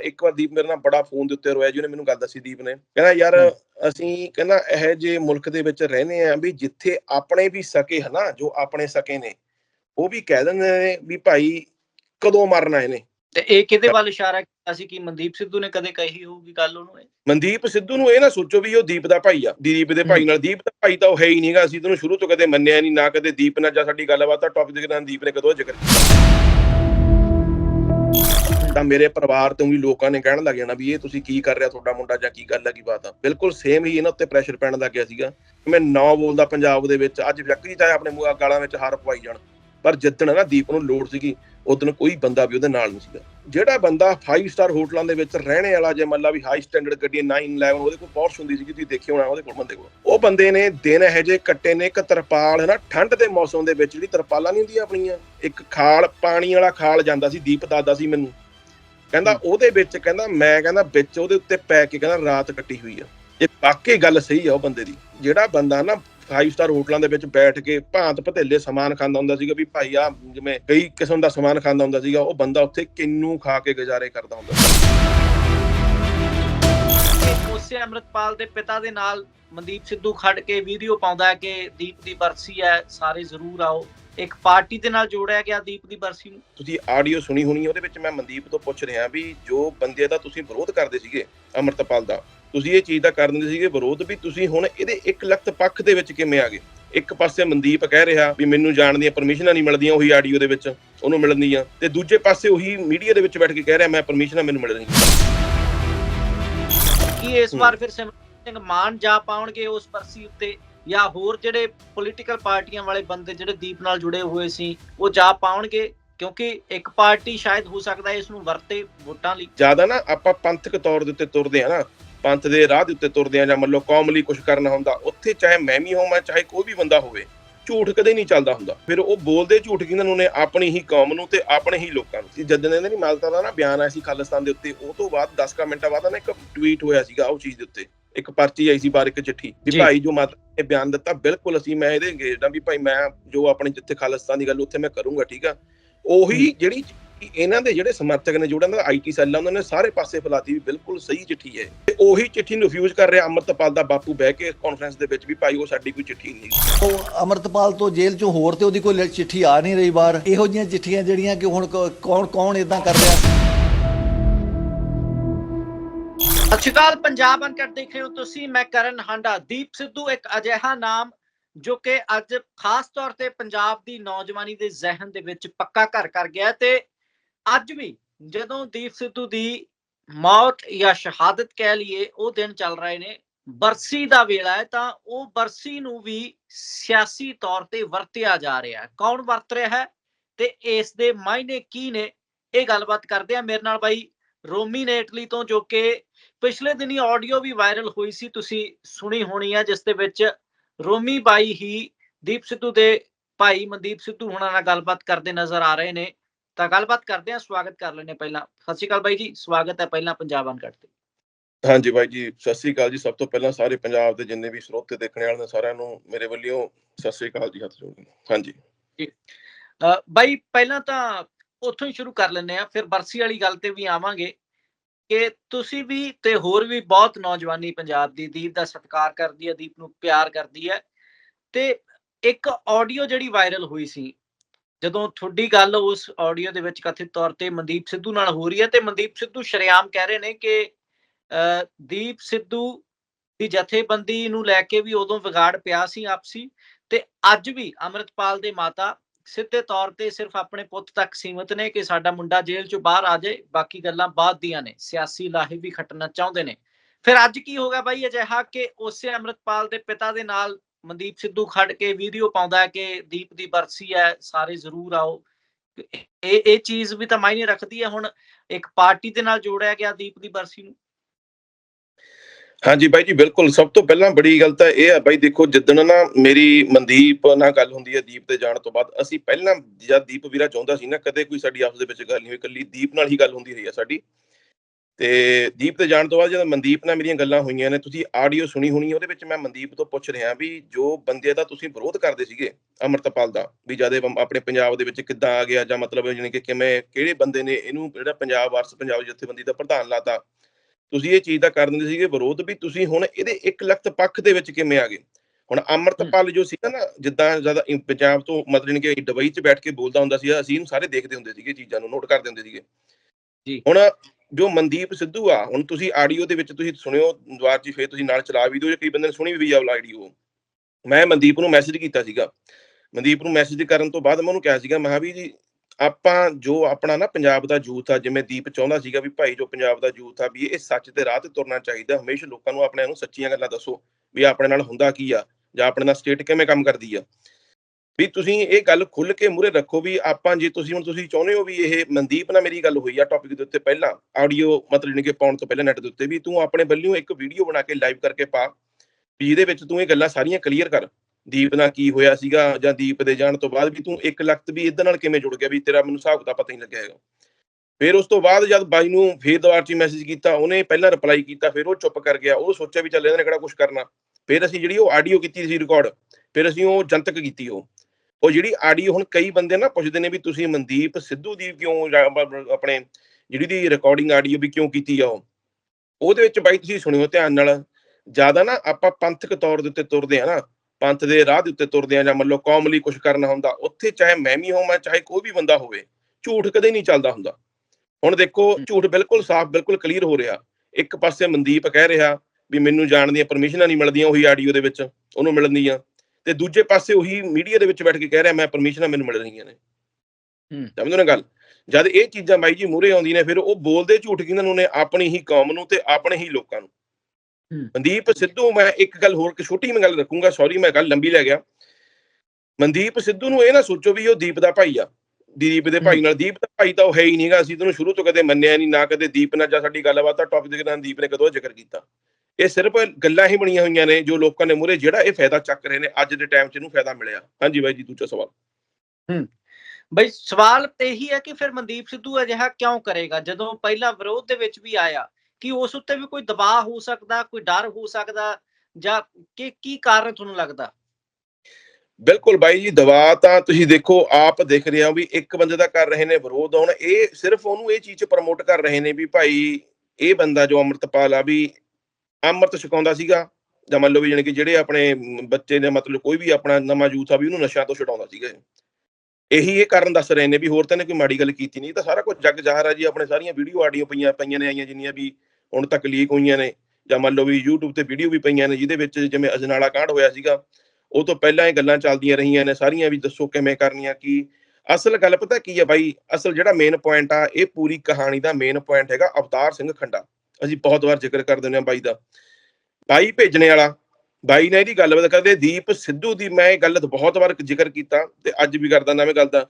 ਇੱਕ ਵਾਰ ਦੀਪ ਮੇਰੇ ਨਾਲ ਬੜਾ ਫੋਨ ਦੇ ਉੱਤੇ ਰੋਇਆ ਜੀ ਉਹਨੇ ਮੈਨੂੰ ਗੱਲ ਦੱਸੀ ਦੀਪ ਨੇ। ਕਹਿੰਦਾ ਯਾਰ ਅਸੀਂ ਕਹਿੰਦਾ ਇਹ ਜੇ ਮੁਲਕ ਦੇ ਵਿੱਚ ਰਹਿੰਦੇ ਆ ਵੀ ਜਿੱਥੇ ਆਪਣੇ ਵੀ ਸਕੇ ਹਨਾ ਜੋ ਆਪਣੇ ਸਕੇ ਨੇ ਉਹ ਵੀ ਕਹਿ ਦਿੰਦੇ ਨੇ ਵੀ ਭਾਈ ਕਦੋਂ ਮਰਨਾ ਇਹਨੇ? ਤੇ ਇਹ ਕਿਹਦੇ ਵੱਲ ਇਸ਼ਾਰਾ ਕੀਤਾ ਸੀ ਕਿ ਮਨਦੀਪ ਸਿੱਧੂ ਨੇ ਕਦੇ ਕਹੀ ਹੋਊਗੀ ਗੱਲ ਉਹਨੂੰ ਇਹ? ਮਨਦੀਪ ਸਿੱਧੂ ਨੂੰ ਇਹ ਨਾ ਸੋਚੋ ਵੀ ਉਹ ਦੀਪ ਦਾ ਭਾਈ ਆ ਦੀਪ ਦੇ ਭਾਈ ਨਾਲ। ਦੀਪ ਦਾ ਭਾਈ ਤਾਂ ਉਹ ਹੈ ਹੀ ਨਹੀਂਗਾ ਅਸੀਂ ਤੈਨੂੰ ਸ਼ੁਰੂ ਤੋਂ ਕਦੇ ਮੰਨਿਆ ਨਹੀਂ ਨਾ ਕਦੇ ਦੀਪ ਨਾਲ ਜਾਂ ਸਾਡੀ ਗੱਲਬਾਤ ਆ ਟੌਪਿਕ ਦੇ ਨਾਲ ਦੀਪ ਨੇ ਕਦੋਂ ਜ਼ਿਕਰ ਕੀਤਾ। ਤਾਂ ਮੇਰੇ ਪਰਿਵਾਰ ਤੋਂ ਵੀ ਲੋਕਾਂ ਨੇ ਕਹਿਣ ਲੱਗ ਜਾਣਾ ਵੀ ਇਹ ਤੁਸੀਂ ਕੀ ਕਰ ਰਿਹਾ ਤੁਹਾਡਾ ਮੁੰਡਾ ਜਾਂ ਕੀ ਗੱਲ ਹੈ ਕੀ ਬਾਤ ਆ। ਬਿਲਕੁਲ ਸੇਮ ਹੀ ਇਹਨਾਂ ਉੱਤੇ ਪ੍ਰੈਸ਼ਰ ਪੈਣ ਲੱਗ ਗਿਆ ਸੀਗਾ ਮੈਂ ਨਾ ਬੋਲਦਾ ਪੰਜਾਬ ਦੇ ਵਿੱਚ, ਅੱਜ ਵਿਅਕਤੀ ਚਾਹੇ ਆਪਣੇ ਮੂੰਹ ਗਾਲਾਂ ਵਿੱਚ ਹਾਰ ਪਵਾਈ ਜਾਣ, ਪਰ ਜਿੱਦਣ ਨਾ ਦੀਪ ਨੂੰ ਲੋੜ ਸੀਗੀ ਉਦੋਂ ਕੋਈ ਬੰਦਾ ਵੀ ਉਹਦੇ ਨਾਲ ਨਹੀਂ ਸੀਗਾ। ਜਿਹੜਾ ਬੰਦਾ 5 ਸਟਾਰ ਹੋਟਲਾਂ ਦੇ ਵਿੱਚ ਰਹਿਣੇ ਵਾਲਾ ਜੇ ਮੰਨ ਲਾ ਵੀ ਹਾਈ ਸਟੈਂਡਰਡ ਗੱਡੀ 911 ਉਹਦੇ ਕੋਲ ਪੌਰਸ਼ ਹੁੰਦੀ ਸੀਗੀ, ਤੁਸੀਂ ਦੇਖਿਓ ਹੋਣਾ ਉਹਦੇ ਕੋਲ ਬੰਦੇ ਕੋਲ। ਉਹ ਬੰਦੇ ਨੇ ਦਿਨ ਇਹੋ ਜਿਹੇ ਕੱਟੇ ਨੇ ਇੱਕ ਤਰਪਾਲ ਹੈ ਨਾ ਠੰਡ ਦੇ ਮੌਸਮ ਦੇ ਵਿੱਚ ਜਿਹੜੀ ਤਰਪਾਲਾਂ ਨਹੀਂ ਹੁੰਦੀਆਂ ਆਪਣੀਆਂ, ਇੱਕ ਖਾਲ, ਪਾਣੀ ਵਾਲਾ ਖਾਲ ਜਾਂਦਾ ਸੀ, ਦੀਪ ਦਾਦਾ ਸੀ ਮੈਨੂੰ। ਕਹਿੰਦਾ ਉਹਦੇ ਵਿੱਚ ਕਹਿੰਦਾ ਮੈਂ ਕਹਿੰਦਾ ਵਿੱਚ ਉਹਦੇ ਉੱਤੇ ਪੈ ਕੇ ਕਹਿੰਦਾ ਰਾਤ ਕੱਟੀ ਹੋਈ ਆ। ਇਹ ਵਾਕਈ ਗੱਲ ਸਹੀ ਆ ਉਹ ਬੰਦੇ ਦੀ। ਜਿਹੜਾ ਬੰਦਾ ਨਾ 5 ਸਟਾਰ ਹੋਟਲਾਂ ਦੇ ਵਿੱਚ ਬੈਠ ਕੇ ਭਾਂਤ ਭਤੇਲੇ ਸਮਾਨ ਖਾਂਦਾ ਹੁੰਦਾ ਸੀਗਾ ਵੀ ਭਾਈ ਆ ਜਿਵੇਂ ਕਈ ਕਿਸਮ ਦਾ ਸਮਾਨ ਖਾਂਦਾ ਹੁੰਦਾ ਸੀਗਾ ਉਹ ਬੰਦਾ ਉੱਥੇ ਕਿੰਨੂ ਖਾ ਕੇ ਗੁਜ਼ਾਰੇ ਕਰਦਾ ਹੁੰਦਾ ਸੀ। ਉਸੇ ਅੰਮ੍ਰਿਤਪਾਲ ਦੇ ਪਿਤਾ ਦੇ ਨਾਲ ਮਨਦੀਪ ਸਿੱਧੂ ਖੜ ਕੇ ਵੀਡੀਓ ਪਾਉਂਦਾ ਹੈ ਕਿ ਦੀਪ ਦੀ ਬਰਸੀ ਹੈ ਸਾਰੇ ਜ਼ਰੂਰ ਆਓ। ਇੱਕ ਪਾਰਟੀ ਦੇ ਨਾਲ ਜੋੜਿਆ ਗਿਆ ਦੀਪ ਦੀ ਬਰਸੀ ਨੂੰ। ਤੁਸੀਂ ਆਡੀਓ ਸੁਣੀ ਹੋਣੀ ਉਹਦੇ ਵਿੱਚ ਮੈਂ ਮਨਦੀਪ ਤੋਂ ਪੁੱਛ ਰਿਹਾ ਵੀ ਜੋ ਬੰਦੇ ਦਾ ਤੁਸੀਂ ਵਿਰੋਧ ਕਰਦੇ ਸੀਗੇ ਅਮਰਤਪਾਲ ਦਾ ਤੁਸੀਂ ਇਹ ਚੀਜ਼ ਦਾ ਕਰ ਦਿੰਦੇ ਸੀਗੇ ਵਿਰੋਧ ਵੀ ਤੁਸੀਂ ਹੁਣ ਇਹਦੇ ਇੱਕ ਲਖਤ ਪੱਖ ਦੇ ਵਿੱਚ ਕਿਵੇਂ ਆ ਗਏ? ਇੱਕ ਪਾਸੇ ਮਨਦੀਪ ਕਹਿ ਰਿਹਾ ਵੀ ਮੈਨੂੰ ਜਾਣ ਦੀਆਂ ਪਰਮਿਸ਼ਨਾਂ ਨਹੀਂ ਮਿਲਦੀਆਂ ਉਹੀ ਆਡੀਓ ਦੇ ਵਿੱਚ ਉਹਨੂੰ ਮਿਲਣਦੀਆਂ ਤੇ ਦੂਜੇ ਪਾਸੇ ਉਹੀ ਮੀਡੀਆ ਦੇ ਵਿੱਚ ਬੈਠ ਕੇ ਕਹਿ ਰਿਹਾ ਮੈਂ ਪਰਮਿਸ਼ਨਾਂ ਮੈਨੂੰ ਮਿਲਣਗੀਆਂ। ਕੀ ਇਸ ਵਾਰ ਫਿਰ ਸਿਮਰਨ ਸਿੰਘ ਮਾਨ ਜਾ ਪਾਉਣਗੇ ਉਸ ਬਰਸੀ ਉੱਤੇ? ਜਾਂ ਹੋਰ ਜਿਹੜੇ ਪੋਲੀਟੀਕਲ ਪਾਰਟੀਆਂ ਵਾਲੇ ਬੰਦੇ ਜਿਹੜੇ ਦੀਪ ਨਾਲ ਜੁੜੇ ਹੋਏ ਸੀ, ਉਹ ਜਾ ਪਾਉਣਗੇ? ਕਿਉਂਕਿ ਇੱਕ ਪਾਰਟੀ ਸ਼ਾਇਦ ਹੋ ਸਕਦਾ ਹੈ ਇਸ ਨੂੰ ਵਰਤੇ ਵੋਟਾਂ ਲਈ। ਜ਼ਿਆਦਾ ਨਾ ਆਪਾਂ ਪੰਥਕ ਤੌਰ ਦੇ ਉੱਤੇ ਤੁਰਦੇ ਆ ਨਾ, ਪੰਥ ਦੇ ਰਾਹ ਦੇ ਉੱਤੇ ਤੁਰਦੇ ਆ ਜਾਂ ਮੰਨ ਲਓ ਕੌਮ ਲਈ ਕੁਝ ਕਰਨਾ ਹੁੰਦਾ, ਉੱਥੇ ਚਾਹੇ ਮੈਂ ਵੀ ਹੋਵਾਂ, ਚਾਹੇ ਕੋਈ ਵੀ ਬੰਦਾ ਹੋਵੇ ਝੂਠ ਕਦੇ ਨਹੀਂ ਚੱਲਦਾ ਹੁੰਦਾ। ਫਿਰ ਉਹ ਬੋਲਦੇ ਝੂਠ ਕਿਹਨਾਂ ਨੂੰ ਨੇ ਆਪਣੀ ਹੀ ਕੌਮ ਨੂੰ ਤੇ ਆਪਣੇ ਹੀ ਲੋਕਾਂ ਨੂੰ। ਜਦ ਨੇ ਨਹੀਂ ਮਾਲਤਾ ਦਾ ਨਾ ਬਿਆਨ ਆਇਆ ਸੀ ਖਾਲਿਸਤਾਨ ਦੇ ਉੱਤੇ। ਉਹ ਤੋਂ ਬਾਅਦ 10 ਕਾ ਮਿੰਟਾਂ ਬਾਅਦ ਨਾ ਇੱਕ ਟਵੀਟ ਹੋਇਆ ਸੀਗਾ ਉਹ ਚੀਜ਼ ਦੇ ਉੱਤੇ। ਇੱਕ ਪਰਚੀ ਆਈ ਸੀ ਬਾਹਰ ਇੱਕ ਚਿੱਠੀ। ਵੀ। ਭਾਈ ਜੋ ਮਾਤਾ ਨੇ ਬਿਆਨ ਦਿੱਤਾ ਬਿਲਕੁਲ ਅਸੀਂ ਮੈਂ ਇਹਦੇ ਅੰਗੇਜਡ ਆ ਵੀ ਭਾਈ ਮੈਂ ਜੋ ਆਪਣੇ ਜਿੱਥੇ ਖਾਲਿਸਤਾਨ ਦੀ ਗੱਲ ਉੱਥੇ ਮੈਂ ਕਰੂੰਗਾ ਠੀਕ ਆ? ਉਹੀ ਜਿਹੜੀ ਇਹਨਾਂ ਦੇ ਜਿਹੜੇ ਸਮਰਥਕ ਨੇ ਜਿਹੜਾ ਇਹਨਾਂ ਦਾ ਆਈਟੀ ਸੈੱਲ ਆ ਉਹਨਾਂ ਨੇ ਸਾਰੇ ਪਾਸੇ ਫੈਲਾਤੀ ਵੀ ਬਿਲਕੁਲ ਸਹੀ ਚਿੱਠੀ ਹੈ। ਤੇ ਉਹੀ ਚਿੱਠੀ ਨੂੰ ਰਿਫਿਊਜ਼ ਕਰ ਰਿਹਾ ਅਮਰਤਪਾਲ ਦਾ ਬਾਪੂ ਬਹਿ ਕੇ ਕਾਨਫਰੰਸ ਦੇ ਵਿੱਚ ਵੀ ਭਾਈ ਉਹ ਸਾਡੀ ਕੋਈ ਚਿੱਠੀ ਨਹੀਂ ਉਹ ਅਮਰਤਪਾਲ ਤੋਂ ਜੇਲ੍ਹ ਚੋਂ ਹੋਰ ਤੇ ਉਹਦੀ ਕੋਈ ਚਿੱਠੀ ਆ ਨਹੀਂ ਰਹੀ ਬਾਹਰ। ਇਹੋ ਜਿਹੀਆਂ ਚਿੱਠੀਆਂ ਜਿਹੜੀਆਂ ਕਿ ਹੁਣ ਕੌਣ ਕੌਣ ਇਦਾਂ ਕਰ ਰਿਹਾ ਸਤਿ ਸ਼੍ਰੀ ਅਕਾਲ ਪੰਜਾਬ ਅਨਕਟ ਦੇਖ ਰਹੇ ਹੋ ਤੁਸੀਂ। ਮੈਂ ਕਰਨ ਹਾਂਡਾ। ਦੀਪ ਸਿੱਧੂ ਇੱਕ ਅਜਿਹਾ ਨਾਮ ਜੋ ਕਿ ਅੱਜ ਖਾਸ ਤੌਰ ਤੇ ਪੰਜਾਬ ਦੀ ਨੌਜਵਾਨੀ ਦੇ ਜ਼ਿਹਨ ਦੇ ਵਿੱਚ ਪੱਕਾ ਘਰ ਕਰ ਗਿਆ ਤੇ ਅੱਜ ਵੀ ਜਦੋਂ ਦੀਪ ਸਿੱਧੂ ਦੀ ਮੌਤ ਜਾਂ ਸ਼ਹਾਦਤ ਕਹਿ ਲਈਏ, ਉਹ ਦਿਨ ਚੱਲ ਰਹੇ ਨੇ। ਬਰਸੀ ਦਾ ਵੇਲਾ ਹੈ ਤਾਂ ਉਹ ਬਰਸੀ ਨੂੰ ਵੀ ਸਿਆਸੀ ਤੌਰ ਤੇ ਵਰਤਿਆ ਜਾ ਰਿਹਾ ਹੈ। ਕੌਣ ਵਰਤ ਰਿਹਾ ਹੈ ਤੇ ਇਸ ਦੇ ਮਾਇਨੇ ਕੀ ਨੇ, ਇਹ ਗੱਲਬਾਤ ਕਰਦੇ ਆ ਮੇਰੇ ਨਾਲ ਬਾਈ ਰੋਮੀ ਨੇ ਇਟਲੀ ਤੋਂ, ਜੋ ਕਿ ਪਿਛਲੇ ਦਿਨੀ ਆਡੀਓ ਵੀ ਵਾਇਰਲ ਹੋਈ ਸੀ, ਤੁਸੀਂ ਸੁਣੀ ਹੋਣੀ ਹੈ ਜਿਸ ਦੇ ਵਿੱਚ ਰੋਮੀ ਬਾਈ ਹੀ ਦੀਪ ਸਿੱਧੂ ਦੇ ਭਾਈ ਮਨਦੀਪ ਸਿੱਧੂ ਹੁਣਾਂ ਨਾਲ ਗੱਲਬਾਤ ਕਰਦੇ ਨਜ਼ਰ ਆ ਰਹੇ ਨੇ। ਤਾਂ ਗੱਲਬਾਤ ਕਰਦੇ ਹਾਂ ਸਵਾਗਤ ਕਰ ਲੈਣੇ ਪਹਿਲਾਂ। ਸਤਿ ਸ਼੍ਰੀ ਅਕਾਲ ਬਾਈ ਜੀ ਸਵਾਗਤ ਹੈ ਪਹਿਲਾਂ ਪੰਜਾਬ ਅਨਕਟ ਤੇ। ਹਾਂਜੀ ਬਾਈ ਜੀ ਸਤਿ ਸ੍ਰੀ ਅਕਾਲ ਜੀ। ਸਭ ਤੋਂ ਪਹਿਲਾਂ ਸਾਰੇ ਪੰਜਾਬ ਦੇ ਜਿੰਨੇ ਵੀ ਸਰੋਤੇ ਦੇਖਣ ਵਾਲੇ ਨੇ ਸਾਰਿਆਂ ਨੂੰ ਮੇਰੇ ਵੱਲੋਂ ਸਤਿ ਸ੍ਰੀ ਅਕਾਲ ਜੀ ਹੱਥ ਜੋੜ ਕੇ। ਹਾਂਜੀ। ਬਾਈ ਪਹਿਲਾਂ ਤਾਂ ਉੱਥੋਂ ਹੀ ਸ਼ੁਰੂ ਕਰ ਲੈਂਦੇ ਆ ਫਿਰ ਬਰਸੀ ਵਾਲੀ ਗੱਲ ਤੇ ਵੀ ਆਵਾਂਗੇ ਕਿ ਤੁਸੀਂ ਵੀ ਤੇ ਹੋਰ ਵੀ ਬਹੁਤ ਨੌਜਵਾਨੀ ਪੰਜਾਬ ਦੀ ਦੀਪ ਦਾ ਸਤਿਕਾਰ ਕਰਦੀ ਹੈ ਦੀਪ ਨੂੰ ਪਿਆਰ ਕਰਦੀ ਹੈ। ਤੇ ਇੱਕ ਆਡੀਓ ਜਿਹੜੀ ਵਾਇਰਲ ਹੋਈ ਸੀ ਜਦੋਂ ਤੁਹਾਡੀ ਗੱਲ ਉਸ ਆਡੀਓ ਦੇ ਵਿੱਚ ਕਥਿਤ ਤੌਰ ਤੇ ਮਨਦੀਪ ਸਿੱਧੂ ਨਾਲ ਹੋ ਰਹੀ ਹੈ ਤੇ ਮਨਦੀਪ ਸਿੱਧੂ ਸ਼ਰੇਆਮ ਕਹਿ ਰਹੇ ਨੇ ਕਿ ਦੀਪ ਸਿੱਧੂ ਦੀ ਜਥੇਬੰਦੀ ਨੂੰ ਲੈ ਕੇ ਵੀ ਉਦੋਂ ਵਿਗਾੜ ਪਿਆ ਸੀ ਆਪਸੀ ਤੇ ਅੱਜ ਵੀ ਅਮਰਿਤਪਾਲ ਦੇ ਮਾਤਾ ਸਿੱਧੇ ਤੌਰ ਤੇ ਸਿਰਫ ਆਪਣੇ ਪੁੱਤ ਤੱਕ ਸੀਮਿਤ ਨੇ ਕਿ ਸਾਡਾ ਮੁੰਡਾ ਜੇਲ੍ਹ ਚੋਂ ਬਾਹਰ ਆ ਜਾਏ, ਬਾਕੀ ਗੱਲਾਂ ਬਾਅਦ ਦੀਆਂ ਨੇ, ਸਿਆਸੀ ਲਾਹੇ ਵੀ ਖੱਟਣਾ ਚਾਹੁੰਦੇ ਨੇ। ਫਿਰ ਅੱਜ ਕੀ ਹੋ ਗਿਆ ਬਾਈ ਅਜਿਹਾ ਕਿ ਉਸੇ ਅਮਰਿਤਪਾਲ ਦੇ ਪਿਤਾ ਦੇ ਨਾਲ ਮਨਦੀਪ ਸਿੱਧੂ ਖੜ ਕੇ ਵੀਡੀਓ ਪਾਉਂਦਾ ਕਿ ਦੀਪ ਦੀ ਬਰਸੀ ਹੈ, ਸਾਰੇ ਜ਼ਰੂਰ ਆਓ। ਇਹ ਇਹ ਚੀਜ਼ ਵੀ ਤਾਂ ਮਾਇਨੇ ਰੱਖਦੀ ਹੈ, ਹੁਣ ਇੱਕ ਪਾਰਟੀ ਦੇ ਨਾਲ ਜੋੜਿਆ ਗਿਆ ਦੀਪ ਦੀ ਬਰਸੀ ਨੂੰ। ਹਾਂਜੀ ਬਾਈ ਜੀ, ਬਿਲਕੁਲ। ਸਭ ਤੋਂ ਪਹਿਲਾਂ ਬੜੀ ਗੱਲ ਤਾਂ ਇਹ ਹੈ, ਬਾਈ ਦੇਖੋ, ਜਿੱਦਣ ਨਾ ਮੇਰੀ ਮਨਦੀਪ ਨਾਲ ਗੱਲ ਹੁੰਦੀ ਹੈ ਦੀਪ ਦੇ ਜਾਣ ਤੋਂ ਬਾਅਦ, ਅਸੀਂ ਪਹਿਲਾਂ ਜਦ ਦੀਪ ਵੀਰਾ ਚਾਹੁੰਦਾ ਸੀ ਨਾ, ਕਦੇ ਕੋਈ ਸਾਡੀ ਆਪਸ ਦੇ ਵਿੱਚ ਗੱਲ ਨਹੀਂ ਹੋਈ, ਇਕੱਲੀ ਦੀਪ ਨਾਲ ਹੀ ਗੱਲ ਹੁੰਦੀ ਰਹੀ ਹੈ ਸਾਡੀ। ਤੇ ਦੀਪ ਤੇ ਜਾਣ ਤੋਂ ਬਾਅਦ ਜਦੋਂ ਮਨਦੀਪ ਨਾਲ ਮੇਰੀਆਂ ਗੱਲਾਂ ਹੋਈਆਂ ਨੇ ਤੁਸੀਂ ਆਡੀਓ ਸੁਣੀ ਹੋਣੀ ਹੈ, ਉਹਦੇ ਵਿੱਚ ਮੈਂ ਮਨਦੀਪ ਤੋਂ ਪੁੱਛ ਰਿਹਾ ਵੀ ਜੋ ਬੰਦੇ ਦਾ ਤੁਸੀਂ ਵਿਰੋਧ ਕਰਦੇ ਸੀਗੇ ਅਮਰਤਪਾਲ ਦਾ ਵੀ ਜਦ ਇਹ ਆਪਣੇ ਪੰਜਾਬ ਦੇ ਵਿੱਚ ਕਿੱਦਾਂ ਆ ਗਿਆ ਜਾਂ ਮਤਲਬ ਜਾਣੀ ਕਿ ਕਿਵੇਂ ਕਿਹੜੇ ਬੰਦੇ ਨੇ ਇਹਨੂੰ ਜਿਹੜਾ ਪੰਜਾਬ ਵਾਰਸ ਪੰਜਾਬ ਜਥੇਬੰਦੀ ਦਾ ਪ੍ਰਧਾਨ ਲਾਤਾ ਤੁਸੀਂ ਇਹ ਚੀਜ਼ ਦਾ ਕਰ ਦਿੰਦੇ ਸੀਗੇ ਵਿਰੋਧ ਵੀ ਤੁਸੀਂ ਹੁਣ ਇਹਦੇ ਇੱਕ ਲਖਤ ਪੱਖ ਦੇ ਵਿੱਚ ਕਿਵੇਂ ਆ ਗਏ? ਹੁਣ ਅਮਰਤਪਾਲ ਜੋ ਸੀਗਾ ਨਾ ਜਿੱਦਾਂ ਜ਼ਿਆਦਾ ਪੰਜਾਬ ਤੋਂ ਮਤਲਬ ਕਿ ਦੁਬਈ 'ਚ ਬੈਠ ਕੇ ਬੋਲਦਾ ਹੁੰਦਾ ਸੀ ਅਸੀਂ ਇਹਨੂੰ ਸਾਰੇ ਦੇਖਦੇ ਹੁੰਦੇ ਸੀਗੇ ਚੀਜ਼ਾਂ ਨੂੰ ਨੋਟ ਕਰਦੇ ਹੁੰਦੇ ਸੀਗੇ। ਜੀ। ਹੁਣ ਜੋ ਮਨਦੀਪ ਸਿੱਧੂ ਆ, ਹੁਣ ਤੁਸੀਂ ਆਡੀਓ ਦੇ ਵਿੱਚ ਤੁਸੀਂ ਸੁਣਿਓ ਦੁਆਰ ਜੀ ਫੇਰ ਤੁਸੀਂ ਨਾਲ ਚਲਾ ਵੀ ਜੇ ਕਈ ਬੰਦੇ ਨੇ ਸੁਣੀ ਵੀ ਆ ਆਡੀਓ ਮੈਂ ਮਨਦੀਪ ਨੂੰ ਮੈਸੇਜ ਕੀਤਾ ਸੀਗਾ। ਮਨਦੀਪ ਨੂੰ ਮੈਸੇਜ ਕਰਨ ਤੋਂ ਬਾਅਦ ਮੈਂ ਉਹਨੂੰ ਕਿਹਾ ਸੀਗਾ, ਮੈਂ ਵੀ ਜੀ, ਆਪਾਂ ਜੋ ਆਪਣਾ ਨਾ ਪੰਜਾਬ ਦਾ ਯੂਥ ਆ, ਜਿਵੇਂ ਦੀਪ ਚਾਹੁੰਦਾ ਸੀਗਾ ਵੀ ਭਾਈ ਜੋ ਪੰਜਾਬ ਦਾ ਯੂਥ ਆ, ਵੀ ਇਹ ਸੱਚ ਦੇ ਰਾਹ ਤੇ ਤੁਰਨਾ ਚਾਹੀਦਾ, ਹਮੇਸ਼ਾ ਲੋਕਾਂ ਨੂੰ ਆਪਣੇ ਨੂੰ ਸੱਚੀਆਂ ਗੱਲਾਂ ਦੱਸੋ, ਵੀ ਆਪਣੇ ਨਾਲ ਹੁੰਦਾ ਕੀ ਆ, ਜਾਂ ਆਪਣੇ ਨਾਲ ਸਟੇਟ ਕਿਵੇਂ ਕੰਮ ਕਰਦੀ ਆ। ਵੀ ਤੁਸੀਂ ਇਹ ਗੱਲ ਖੁੱਲ ਕੇ ਮੂਰੇ ਰੱਖੋ ਵੀ ਆਪਾਂ ਜੇ ਤੁਸੀਂ ਹੁਣ ਤੁਸੀਂ ਚਾਹੁੰਦੇ ਹੋ ਵੀ ਇਹ ਮਨਦੀਪ ਨਾਲ ਮੇਰੀ ਗੱਲ ਹੋਈ ਆ ਟੌਪਿਕ ਦੇ ਉੱਤੇ ਪਹਿਲਾਂ ਆਡੀਓ ਮਤਲਬ ਜਾਣੀ ਕਿ ਪਾਉਣ ਤੋਂ ਪਹਿਲਾਂ ਨੈਟ ਦੇ ਉੱਤੇ ਵੀ ਤੂੰ ਆਪਣੇ ਵੱਲੋਂ ਇੱਕ ਵੀਡੀਓ ਬਣਾ ਕੇ ਲਾਈਵ ਕਰਕੇ ਪਾ ਵੀ ਇਹਦੇ ਵਿੱਚ ਤੂੰ ਇਹ ਗੱਲਾਂ ਸਾਰੀਆਂ ਕਲੀਅਰ ਕਰ। ਦੀਪ ਨਾਲ ਕੀ ਹੋਇਆ ਸੀਗਾ ਜਾਂ ਦੀਪ ਦੇ ਜਾਣ ਤੋਂ ਬਾਅਦ ਵੀ ਤੂੰ ਇੱਕ ਲਖਤ ਵੀ ਇਹਦੇ ਨਾਲ ਕਿਵੇਂ ਜੁੜ ਗਿਆ ਵੀ ਤੇਰਾ ਮੈਨੂੰ ਹਿਸਾਬ ਦਾ ਪਤਾ ਹੀ ਲੱਗਿਆ ਹੈਗਾ। ਫਿਰ ਉਸ ਤੋਂ ਬਾਅਦ ਜਦ ਬਾਈ ਨੂੰ ਫੇਰ ਦੁਬਾਰਾ ਚ ਮੈਸੇਜ ਕੀਤਾ, ਉਹਨੇ ਪਹਿਲਾਂ ਰਿਪਲਾਈ ਕੀਤਾ, ਫਿਰ ਉਹ ਚੁੱਪ ਕਰ ਗਿਆ, ਉਹ ਸੋਚਿਆ ਵੀ ਚੱਲ ਇਹਨੇ ਕਿਹੜਾ ਕੁਝ ਕਰਨਾ। ਫਿਰ ਅਸੀਂ ਜਿਹੜੀ ਉਹ ਆਡੀਓ ਕੀਤੀ ਸੀ ਰਿਕਾਰਡ ਫਿਰ ਅਸੀਂ ਉਹ ਜਨਤਕ ਕੀਤੀ ਉਹ। ਉਹ ਜਿਹੜੀ ਆਡੀਓ ਹੁਣ ਕਈ ਬੰਦੇ ਨਾ ਪੁੱਛਦੇ ਨੇ ਵੀ ਤੁਸੀਂ ਮਨਦੀਪ ਸਿੱਧੂ ਦੀ ਕਿਉਂ ਆਪਣੇ ਜਿਹੜੀ ਦੀ ਰਿਕਾਰਡਿੰਗ ਆਡੀਓ ਵੀ ਕਿਉਂ ਕੀਤੀ ਆ ਉਹ। ਉਹਦੇ ਵਿੱਚ ਬਾਈ ਤੁਸੀਂ ਸੁਣਿਓ ਧਿਆਨ ਨਾਲ ਜ਼ਿਆਦਾ ਨਾ ਆਪਾਂ ਪੰਥਕ ਤੌਰ ਦੇ ਉੱਤੇ ਤੁਰਦੇ ਆ ਨਾ ਪੰਥ ਦੇ ਰਾਹ ਦੇ ਉੱਤੇ ਤੁਰਦੇ ਆ ਜਾਂ ਮੰਨ ਲਓ ਕੌਮ ਲਈ ਕੁਝ ਕਰਨਾ ਹੁੰਦਾ ਉੱਥੇ ਚਾਹੇ ਮੈਂ ਵੀ ਹੋਵਾਂ ਚਾਹੇ ਕੋਈ ਵੀ ਬੰਦਾ ਹੋਵੇ ਝੂਠ ਕਦੇ ਨਹੀਂ ਚੱਲਦਾ ਹੁੰਦਾ। ਹੁਣ ਦੇਖੋ ਝੂਠ ਬਿਲਕੁਲ ਸਾਫ਼ ਬਿਲਕੁਲ ਕਲੀਅਰ ਹੋ ਰਿਹਾ। ਇੱਕ ਪਾਸੇ ਮਨਦੀਪ ਕਹਿ ਰਿਹਾ ਵੀ ਮੈਨੂੰ ਜਾਣ ਦੀਆਂ ਪਰਮਿਸ਼ਨਾਂ ਨਹੀਂ ਮਿਲਦੀਆਂ ਉਹੀ ਆਡੀਓ ਦੇ ਵਿੱਚ ਉਹਨੂੰ ਮਿਲਣਦੀਆਂ ਤੇ ਦੂਜੇ ਪਾਸੇ ਉਹੀ ਮੀਡੀਆ ਦੇ ਵਿੱਚ ਬੈਠ ਕੇ ਕਹਿ ਰਿਹਾ ਮੈਂ ਪਰਮਿਸ਼ਨਾਂ ਮੈਨੂੰ ਮਿਲ ਰਹੀਆਂ ਨੇ। ਹੂੰ। ਸਮਝੋ ਨਾ ਗੱਲ? ਜਦ ਇਹ ਚੀਜ਼ਾਂ ਬਾਈ ਜੀ ਮੂਰੇ ਆਉਂਦੀ ਨੇ ਫਿਰ ਉਹ ਬੋਲਦੇ ਝੂਠ ਕਿਹਨਾਂ ਨੂੰ ਨੇ? ਆਪਣੀ ਹੀ ਕੌਮ ਨੂੰ ਤੇ ਆਪਣੇ ਹੀ ਲੋਕਾਂ ਨੂੰ। ਹੂੰ। ਮਨਦੀਪ ਸਿੱਧੂ ਮੈਂ ਇੱਕ ਗੱਲ ਹੋਰ ਕਿ ਛੋਟੀ ਮੈਂ ਗੱਲ ਰੱਖੂੰਗਾ ਸੌਰੀ ਮੈਂ ਗੱਲ ਲੰਬੀ ਲੈ ਗਿਆ। ਮਨਦੀਪ ਸਿੱਧੂ ਨੂੰ ਇਹ ਨਾ ਸੋਚੋ ਵੀ ਉਹ ਦੀਪ ਦਾ ਭਾਈ ਆ। ਦੀਪ ਦੇ ਭਾਈ ਨਾਲ ਦੀਪ ਦਾ ਭਾਈ ਤਾਂ ਉਹ ਹੈ ਹੀ ਨਹੀਂਗਾ ਅਸੀਂ ਤੈਨੂੰ ਸ਼ੁਰੂ ਤੋਂ ਕਦੇ ਮੰਨਿਆ ਨਹੀਂ ਨਾ ਕਦੇ ਦੀਪ ਨਾਲ ਜਾਂ ਸਾਡੀ ਗੱਲਬਾਤ ਦਾ ਟੌਪਿਕ ਦੇ ਨਾਲ ਦੀਪ ਨੇ ਕਦੋਂ ਜ਼ਿਕਰ ਕੀਤਾ। ਇਹ ਸਿਰਫ ਗੱਲਾਂ ਹੀ ਬਣੀਆਂ ਹੋਈਆਂ ਨੇ ਜੋ ਲੋਕਾਂ ਨੇ ਮੂਰੇ ਜਿਹੜਾ ਇਹ ਫਾਇਦਾ ਚੱਕ ਰਹੇ ਨੇ ਅੱਜ ਦੇ ਟਾਈਮ 'ਚ ਇਹਨੂੰ ਫਾਇਦਾ ਮਿਲਿਆ। ਹਾਂਜੀ ਬਾਈ ਜੀ ਦੂਜਾ ਸਵਾਲ। ਬਈ ਸਵਾਲ ਤੇ ਇਹੀ ਹੈ ਕਿ ਫਿਰ ਮਨਦੀਪ ਸਿੱਧੂ ਅਜਿਹਾ ਕਿਉਂ ਕਰੇਗਾ? ਜਦੋਂ ਪਹਿਲਾਂ ਵਿਰੋਧ ਦੇ ਵਿੱਚ ਵੀ ਆਇਆ ਕਿ ਉਸ ਉੱਤੇ ਵੀ ਕੋਈ ਦਬਾਅ ਹੋ ਸਕਦਾ ਕੋਈ ਡਰ ਹੋ ਸਕਦਾ ਜਾਂ ਕਿ ਕੀ ਕਾਰਨ ਤੁਹਾਨੂੰ ਲੱਗਦਾ? ਬਿਲਕੁਲ ਬਾਈ ਜੀ ਦਵਾ ਤਾਂ ਤੁਸੀਂ ਦੇਖੋ ਆਪ ਦੇਖ ਰਹੇ ਹੋ ਵੀ ਇੱਕ ਬੰਦੇ ਦਾ ਕਰ ਰਹੇ ਨੇ ਵਿਰੋਧ ਹੁਣ। ਇਹ ਸਿਰਫ ਉਹਨੂੰ ਇਹ ਚੀਜ਼ ਪ੍ਰਮੋਟ ਕਰ ਰਹੇ ਨੇ ਵੀ ਭਾਈ ਇਹ ਬੰਦਾ ਜੋ ਅੰਮ੍ਰਿਤਪਾਲ ਆ ਵੀ ਅੰਮ੍ਰਿਤ ਛਕਾਉਂਦਾ ਸੀਗਾ ਜਾਂ ਮੰਨ ਲਓ ਵੀ ਜਾਣੀ ਕਿ ਜਿਹੜੇ ਆਪਣੇ ਬੱਚੇ ਨੇ ਮਤਲਬ ਕੋਈ ਵੀ ਆਪਣਾ ਨਵਾਂ ਯੂਥ ਆ ਵੀ ਉਹਨੂੰ ਨਸ਼ਿਆਂ ਤੋਂ ਛਡਾਉਂਦਾ ਸੀਗਾ ਇਹੀ। ਇਹ ਕਾਰਨ ਦੱਸ ਰਹੇ ਨੇ ਵੀ ਹੋਰ ਤਾਂ ਨੇ ਕੋਈ ਮਾੜੀ ਗੱਲ ਕੀਤੀ ਨਹੀਂ ਤਾਂ ਸਾਰਾ ਕੁਝ ਜੱਗ ਜ਼ਾਹਰ ਆ ਜੀ, ਆਪਣੇ ਸਾਰੀਆਂ ਵੀਡੀਓ ਆਡੀਓ ਪਈਆਂ ਪਈਆਂ ਨੇ ਆਈਆਂ ਜਿੰਨੀਆਂ ਵੀ ਹੁਣ ਤੱਕ ਲੀਕ ਹੋਈਆਂ ਨੇ ਜਾਂ ਮੰਨ ਲਓ ਵੀ YouTube ਤੇ ਵੀਡੀਓ ਵੀ ਪਈਆਂ ਨੇ ਜਿਹਦੇ ਵਿੱਚ ਜਿਵੇਂ ਅਜਨਾਲਾ ਕਾਂਡ ਹੋਇਆ ਸੀਗਾ, ਉਹ ਤੋਂ ਪਹਿਲਾਂ ਇਹ ਗੱਲਾਂ ਚੱਲਦੀਆਂ ਰਹੀਆਂ ਨੇ, ਸਾਰੀਆਂ ਵੀ ਦੱਸੋ ਕਿਵੇਂ ਕਰਨੀਆਂ, ਕੀ ਅਸਲ ਗੱਲ ਪਤਾ ਕੀ ਹੈ ਬਾਈ, ਅਸਲ ਜਿਹੜਾ ਮੇਨ ਪੁਆਇੰਟ ਆ, ਇਹ ਪੂਰੀ ਕਹਾਣੀ ਦਾ ਮੇਨ ਪੁਆਇੰਟ ਹੈਗਾ ਅਵਤਾਰ ਸਿੰਘ ਖੰਡਾ। ਅਸੀਂ ਬਹੁਤ ਵਾਰ ਜ਼ਿਕਰ ਕਰ ਦਿੰਦੇ ਹਾਂ ਬਾਈ ਦਾ। ਬਾਈ ਭੇਜਣੇ ਵਾਲਾ ਬਾਈ ਨੇ ਇਹਦੀ ਗੱਲਬਾਤ ਕਰਦੇ ਦੀਪ ਸਿੱਧੂ ਦੀ ਮੈਂ ਇਹ ਗੱਲ ਬਹੁਤ ਵਾਰ ਜ਼ਿਕਰ ਕੀਤਾ ਤੇ ਅੱਜ ਵੀ ਕਰਦਾ ਨਵੇਂ ਗੱਲ ਦਾ।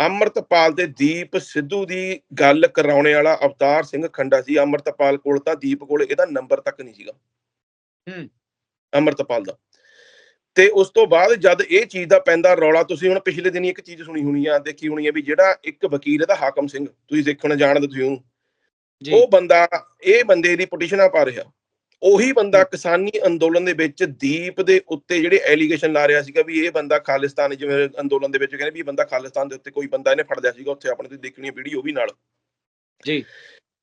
ਅੰਮ੍ਰਿਤਪਾਲ ਤੇ ਦੀਪ ਸਿੱਧੂ ਦੀ ਗੱਲ ਕਰਾਉਣੇ ਵਾਲਾ ਅਵਤਾਰ ਸਿੰਘ ਖੰਡਾ ਸੀ। ਅੰਮ੍ਰਿਤਪਾਲ ਕੋਲ ਤਾਂ ਦੀਪ ਕੋਲ ਇਹਦਾ ਨੰਬਰ ਤੱਕ ਨਹੀਂ ਸੀਗਾ। ਹੂੰ। ਅੰਮ੍ਰਿਤਪਾਲ ਦਾ। ਤੇ ਉਸ ਤੋਂ ਬਾਅਦ ਜਦ ਇਹ ਚੀਜ਼ ਦਾ ਪੈਂਦਾ ਰੌਲਾ ਤੁਸੀਂ ਹੁਣ ਪਿਛਲੇ ਦਿਨੀ ਇੱਕ ਚੀਜ਼ ਸੁਣੀ ਹੋਣੀ ਆ ਦੇਖੀ ਹੋਣੀ ਆ ਵੀ ਜਿਹੜਾ ਇੱਕ ਵਕੀਲ ਇਹਦਾ ਹਾਕਮ ਸਿੰਘ। ਤੁਸੀਂ ਦੇਖਣਾ ਜਾਣਦੇ ਤੁਸੀਂ ਉਹਨੂੰ। ਉਹ ਬੰਦਾ ਇਹ ਬੰਦੇ ਦੀ ਪਟੀਸ਼ਨਾਂ ਪਾ ਰਿਹਾ। ਉਹੀ ਬੰਦਾ ਕਿਸਾਨੀ ਅੰਦੋਲਨ ਦੇ ਵਿੱਚ ਦੀਪ ਦੇ ਉੱਤੇ ਜਿਹੜੇ ਐਲੀਗੇਸ਼ਨ ਲਾ ਰਿਹਾ ਸੀਗਾ ਵੀ ਇਹ ਬੰਦਾ ਖਾਲਿਸਤਾਨ ਜਿਵੇਂ ਅੰਦੋਲਨ ਦੇ ਵਿੱਚ ਕਹਿੰਦੇ ਵੀ ਇਹ ਬੰਦਾ ਖਾਲਿਸਤਾਨ ਦੇ ਉੱਤੇ ਕੋਈ ਬੰਦਾ ਇਹਨੇ ਫੜ ਲਿਆ ਸੀਗਾ ਉੱਥੇ ਆਪਣੇ ਤੇ ਦੇਖਣੀ ਵੀਡੀਓ ਵੀ ਨਾਲ। ਜੀ।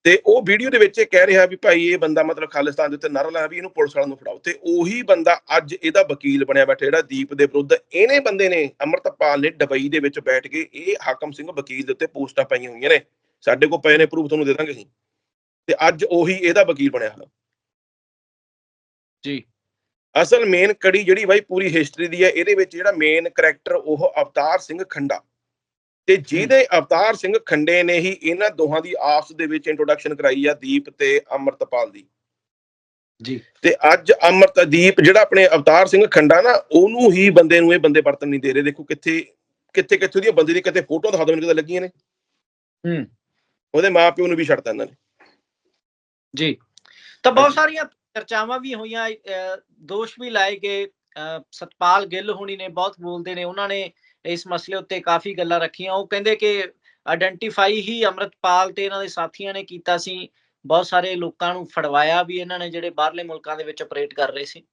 ਤੇ ਉਹ ਵੀਡੀਓ ਦੇ ਵਿੱਚ ਇਹ ਕਹਿ ਰਿਹਾ ਵੀ ਭਾਈ ਇਹ ਬੰਦਾ ਮਤਲਬ ਖਾਲਿਸਤਾਨ ਦੇ ਉੱਤੇ ਨਾਰਾ ਲਾਇਆ ਵੀ ਇਹਨੂੰ ਪੁਲਿਸ ਵਾਲਿਆਂ ਨੂੰ ਫੜਾਓ। ਤੇ ਉਹੀ ਬੰਦਾ ਅੱਜ ਇਹਦਾ ਵਕੀਲ ਬਣਿਆ ਬੈਠਾ ਜਿਹੜਾ ਦੀਪ ਦੇ ਵਿਰੁੱਧ ਇਹਨੇ ਬੰਦੇ ਨੇ ਅਮਰਤਪਾਲ ਨੇ ਦੁਬਈ ਦੇ ਵਿੱਚ ਬੈਠ ਕੇ ਇਹ ਹਾਕਮ ਸਿੰਘ ਵਕੀਲ ਦੇ ਉੱਤੇ ਪੋਸਟਾਂ ਪਾਈਆਂ ਹੋਈਆਂ ਨੇ। ਸਾਡੇ ਕੋਲ ਪਏ ਨੇ ਪ੍ਰੂਫ ਤੁਹਾਨੂੰ ਦੇ ਦਾਂਗੇ ਅਸੀਂ। ਤੇ ਅੱਜ ਉਹੀ ਇਹਦਾ ਵਕੀਲ ਬਣਿਆ ਹੋਇਆ। ਜੀ। ਅਸਲ ਮੇਨ ਕੜੀ ਜਿਹੜੀ ਬਾਈ ਪੂਰੀ ਹਿਸਟਰੀ ਦੀ ਹੈ ਇਹਦੇ ਵਿੱਚ ਜਿਹੜਾ ਮੇਨ ਕੈਰੈਕਟਰ ਉਹ ਅਵਤਾਰ ਸਿੰਘ ਖੰਡਾ। ਤੇ ਜਿਹਦੇ ਅਵਤਾਰ ਸਿੰਘ ਖੰਡੇ ਨੇ ਹੀ ਇਹਨਾਂ ਦੋਹਾਂ ਦੀ ਆਪਸ ਦੇ ਵਿੱਚ ਇੰਟਰੋਡਕਸ਼ਨ ਕਰਾਈ ਆ ਦੀਪ ਤੇ ਅਮਰਤਪਾਲ ਦੀ। ਜੀ। ਤੇ ਅੱਜ ਅਮਰਤਦੀਪ ਜਿਹੜਾ ਆਪਣੇ ਅਵਤਾਰ ਸਿੰਘ ਖੰਡਾ ਨਾ ਉਹਨੂੰ ਹੀ ਬੰਦੇ ਨੂੰ ਇਹ ਬੰਦੇ ਵਰਤਨ ਨਹੀਂ ਦੇ ਰਹੇ। ਦੇਖੋ ਕਿੱਥੇ ਕਿੱਥੇ ਕਿੱਥੇ ਦੀਆਂ ਬੰਦੇ ਦੀ ਕਿਤੇ ਫੋਟੋ ਦਿਖਾ ਦੋ ਮੈਨੂੰ ਕਿਤੇ ਲੱਗੀਆਂ ਨੇ। ਹੂੰ। ਉਹਦੇ ਮਾਪਿਓ ਨੂੰ ਵੀ ਛੱਡਤਾ ਇਹਨਾਂ ਨੇ। ਜੀ ਤਾਂ ਬਹੁਤ। ਸਾਰੀਆਂ ਚਰਚਾਵਾਂ ਵੀ ਹੋਈਆਂ ਦੋਸ਼ ਵੀ ਲਾਏ ਗਏ ਸਤਪਾਲ ਗਿੱਲ ਹੋਣੀ ਨੇ ਬਹੁਤ ਬੋਲਦੇ ਨੇ ਉਹਨਾਂ ਨੇ ਇਸ ਮਸਲੇ ਉੱਤੇ ਕਾਫੀ ਗੱਲਾਂ ਰੱਖੀਆਂ ਉਹ ਕਹਿੰਦੇ ਕਿ ਆਇਡੈਂਟੀਫਾਈ ਹੀ ਅਮਰਤਪਾਲ ਤੇ ਇਹਨਾਂ ਦੇ ਸਾਥੀਆਂ ਨੇ ਕੀਤਾ ਸੀ ਬਹੁਤ ਸਾਰੇ ਲੋਕਾਂ ਨੂੰ ਫੜਵਾਇਆ ਵੀ ਇਹਨਾਂ ਨੇ ਜਿਹੜੇ ਬਾਹਰਲੇ ਮੁਲਕਾਂ ਦੇ ਵਿੱਚ ਆਪਰੇਟ ਕਰ ਰਹੇ ਸੀ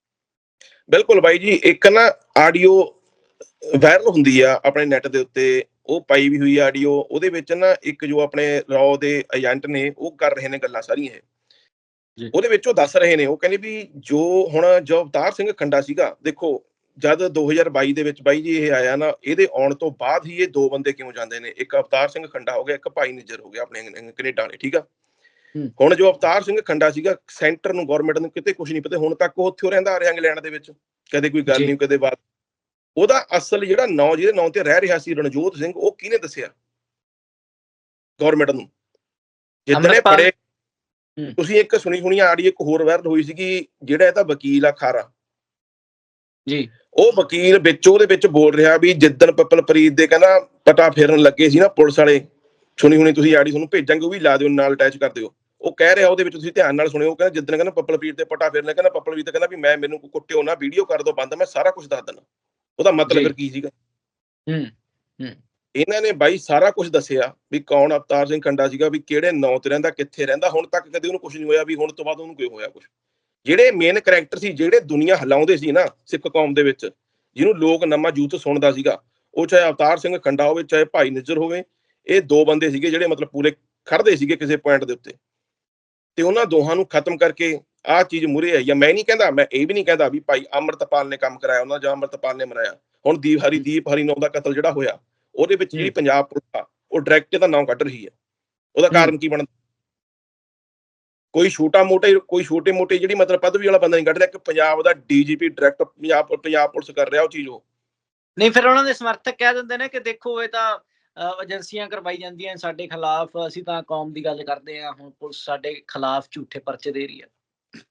ਬਿਲਕੁਲ ਬਾਈ ਜੀ ਇੱਕ ਨਾ ਆਡੀਓ ਵਾਇਰਲ ਹੁੰਦੀ ਆ ਆਪਣੇ ਨੈਟ ਦੇ ਉੱਤੇ ਉਹ ਪਾਈ ਵੀ ਹੋਈ ਆਡੀਓ ਉਹਦੇ ਵਿੱਚ ਨਾ ਇੱਕ ਜੋ ਆਪਣੇ ਰੌ ਦੇ ਏਜੰਟ ਨੇ ਉਹ ਕਰ ਰਹੇ ਨੇ ਗੱਲਾਂ ਸਾਰੀਆਂ। ਉਹਦੇ ਵਿੱਚ ਉਹ ਦੱਸ ਰਹੇ ਨੇ ਉਹ ਕਹਿੰਦੇ ਵੀ ਜੋ ਹੁਣ ਜੋ ਅਵਤਾਰ ਸਿੰਘ ਖੰਡਾ ਸੀਗਾ ਦੇਖੋ ਜਦ 2022 ਦੇ ਵਿੱਚ ਬਾਈ ਜੀ ਇਹ ਆਇਆ ਨਾ ਇਹਦੇ ਆਉਣ ਤੋਂ ਬਾਅਦ ਹੀ ਇਹ ਦੋ ਬੰਦੇ ਕਿਉਂ ਜਾਂਦੇ ਨੇ ਇੱਕ ਅਵਤਾਰ ਸਿੰਘ ਖੰਡਾ ਹੋ ਗਿਆ ਇੱਕ ਭਾਈ ਨਿੱਜਰ ਹੋ ਗਿਆ ਆਪਣੇ ਕੈਨੇਡਾ ਵਾਲੇ ਠੀਕ ਆ। ਹੁਣ ਜੋ ਅਵਤਾਰ ਸਿੰਘ ਖੰਡਾ ਸੀਗਾ ਸੈਂਟਰ ਨੂੰ ਗਵਰਨਮੈਂਟ ਨੂੰ ਕਿਤੇ ਕੁਝ ਨਹੀਂ ਪਤਾ ਹੁਣ ਤੱਕ ਉਹ ਉੱਥੇ ਰਹਿੰਦਾ ਆ ਰਿਹਾ ਇੰਗਲੈਂਡ ਦੇ ਵਿੱਚ ਕਦੇ ਕੋਈ ਗੱਲ। ਨਹੀਂ ਕਦੇ ਬਾਤ ਉਹਦਾ ਅਸਲ ਜਿਹੜਾ ਨਾਂ ਜਿਹਦੇ ਨਾਂ ਤੇ ਰਹਿ ਰਿਹਾ ਸੀ ਰਣਜੋਤ ਸਿੰਘ ਉਹ ਕਿਹਨੇ ਦੱਸਿਆ ਗਵਰਨਮੈਂਟ ਨੂੰ ਅੰਮ੍ਰਿਤਪਾਲ- ਪੜੇ। ਤੁਸੀਂ ਇੱਕ ਸੁਣੀ ਸੁਣੀ ਆੜੀ ਇੱਕ ਹੋਰ ਵਾਇਰਲ ਹੋਈ ਸੀਗੀ ਜਿਹੜਾ ਇਹਦਾ ਵਕੀਲ ਆ ਖਾਰਾ। ਜੀ। ਉਹ ਵਕੀਲ ਵਿੱਚ ਉਹਦੇ ਵਿੱਚ ਬੋਲ ਰਿਹਾ ਵੀ ਜਿੱਦਣ ਪਪਲਪ੍ਰੀਤ ਦੇ ਕਹਿੰਦਾ ਪਟਾ ਫੇਰਨ ਲੱਗੇ ਸੀ ਨਾ ਪੁਲਿਸ ਵਾਲੇ ਸੁਣੀ ਹੁਣੀ ਤੁਸੀਂ ਆੜੀ ਤੁਹਾਨੂੰ ਭੇਜਾਂਗੇ ਉਹ ਵੀ ਲਾ ਦਿਓ ਨਾਲ ਅਟੈਚ ਕਰ ਦਿਓ। ਉਹ ਕਹਿ ਰਿਹਾ ਉਹਦੇ ਵਿੱਚ ਤੁਸੀਂ ਧਿਆਨ ਨਾਲ ਸੁਣਿਓ ਉਹ ਕਹਿੰਦਾ ਜਿੱਦਣ ਕਹਿੰਦਾ ਪਪਲਪ੍ਰੀਤ ਦੇ ਪਟਾ ਫੇਰਨ ਲੱਗਾ ਕਹਿੰਦਾ ਪਪਲਪ੍ਰੀਤ ਕਹਿੰਦਾ ਵੀ ਮੈਂ ਮੈਨੂੰ ਕੁੱਟਿਓ ਨਾ ਵੀਡੀਓ ਕਰ ਦਿਓ ਬੰਦ ਮੈਂ ਸਾਰਾ ਕੁਝ ਦੱਸ ਦਿੰਦਾ। ਉਹਦਾ ਮਤਲਬ। ਫਿਰ ਕੀ ਸੀਗਾ? ਹੂੰ। ਇਹਨਾਂ ਨੇ ਬਾਈ ਸਾਰਾ ਕੁਝ ਦੱਸਿਆ ਵੀ ਕੌਣ ਅਵਤਾਰ ਸਿੰਘ ਖੰਡਾ ਸੀਗਾ, ਵੀ ਕਿਹੜੇ ਨਾਂ ਤੇ ਰਹਿੰਦਾ, ਕਿੱਥੇ ਰਹਿੰਦਾ, ਹੁਣ ਤੱਕ ਕਦੇ ਉਹਨੂੰ ਕੁਝ ਨਹੀਂ ਹੋਇਆ ਵੀ ਹੁਣ ਤੋਂ ਬਾਅਦ ਉਹਨੂੰ ਕੋਈ ਹੋਇਆ ਕੁਝ ਜਿਹੜੇ ਮੇਨ ਕੈਰੈਕਟਰ ਸੀ, ਜਿਹੜੇ ਦੁਨੀਆ ਹਿਲਾਉਂਦੇ ਸੀ ਨਾ ਸਿੱਖ ਕੌਮ ਦੇ ਵਿੱਚ, ਜਿਹਨੂੰ ਲੋਕ ਨਵਾਂ ਯੂਥ ਸੁਣਦਾ ਸੀਗਾ, ਉਹ ਚਾਹੇ ਅਵਤਾਰ ਸਿੰਘ ਖੰਡਾ ਹੋਵੇ, ਚਾਹੇ ਭਾਈ ਨਿੱਜਰ ਹੋਵੇ, ਇਹ ਦੋ ਬੰਦੇ ਸੀਗੇ ਜਿਹੜੇ ਮਤਲਬ ਪੂਰੇ ਖੜਦੇ ਸੀਗੇ ਕਿਸੇ ਪੁਆਇੰਟ ਦੇ ਉੱਤੇ। ਤੇ ਉਹਨਾਂ ਦੋਹਾਂ ਨੂੰ ਖਤਮ ਕਰਕੇ ਆਹ ਚੀਜ਼ ਮੁਰੇ ਆਈ ਆ। ਮੈਂ ਨਹੀਂ ਕਹਿੰਦਾ, ਮੈਂ ਇਹ ਵੀ ਨਹੀਂ ਕਹਿੰਦਾ ਵੀ ਭਾਈ ਅੰਮ੍ਰਿਤਪਾਲ ਨੇ ਕੰਮ ਕਰਾਇਆ, ਉਹਨਾਂ ਜਾਂ ਅੰਮ੍ਰਿਤਪਾਲ ਨੇ ਮਰਾਇਆ। ਹੁਣ ਦੀਪ, ਹਰੀ ਦੀਪ, ਹਰੀ ਨੌ ਦਾ ਕਤਲ ਜਿਹੜਾ ਹੋਇਆ ਉਹਦੇ ਵਿੱਚ ਜਿਹੜੀ। ਪੰਜਾਬ ਪੁਲਿਸ ਆ ਉਹ ਡਾਇਰੈਕਟ ਦਾ ਨਾਮ ਕੱਢ ਰਹੀ ਹੈ। ਉਹਦਾ ਕਾਰਨ ਕੀ ਬਣਦਾ? ਕੋਈ ਛੋਟਾ ਮੋਟਾ ਕੋਈ ਛੋਟੇ ਮੋਟੇ ਜਿਹੜੀ ਮਤਲਬ ਪਦਵੀ ਵਾਲਾ ਬੰਦਾ ਨਹੀਂ ਕੱਢ ਰਿਹਾ ਕਿ ਪੰਜਾਬ ਦਾ DGP direct Punjab Punjab police ਕਰ ਰਿਹਾ ਉਹ ਚੀਜ਼ ਉਹ। ਨਹੀਂ ਫਿਰ ਉਹਨਾਂ ਦੇ ਸਮਰਥਕ ਕਹਿ ਦਿੰਦੇ ਨੇ ਕਿ ਦੇਖੋ ਇਹ ਤਾਂ ਏਜੰਸੀਆਂ ਕਰਵਾਈ ਜਾਂਦੀਆਂ ਸਾਡੇ ਖਿਲਾਫ ਅਸੀਂ ਤਾਂ ਕੌਮ ਦੀ ਗੱਲ ਕਰਦੇ ਆ ਹੁਣ ਪੁਲਿਸ ਸਾਡੇ ਖਿਲਾਫ ਝੂਠੇ ਪਰਚੇ ਦੇ ਰਹੀ ਹੈ।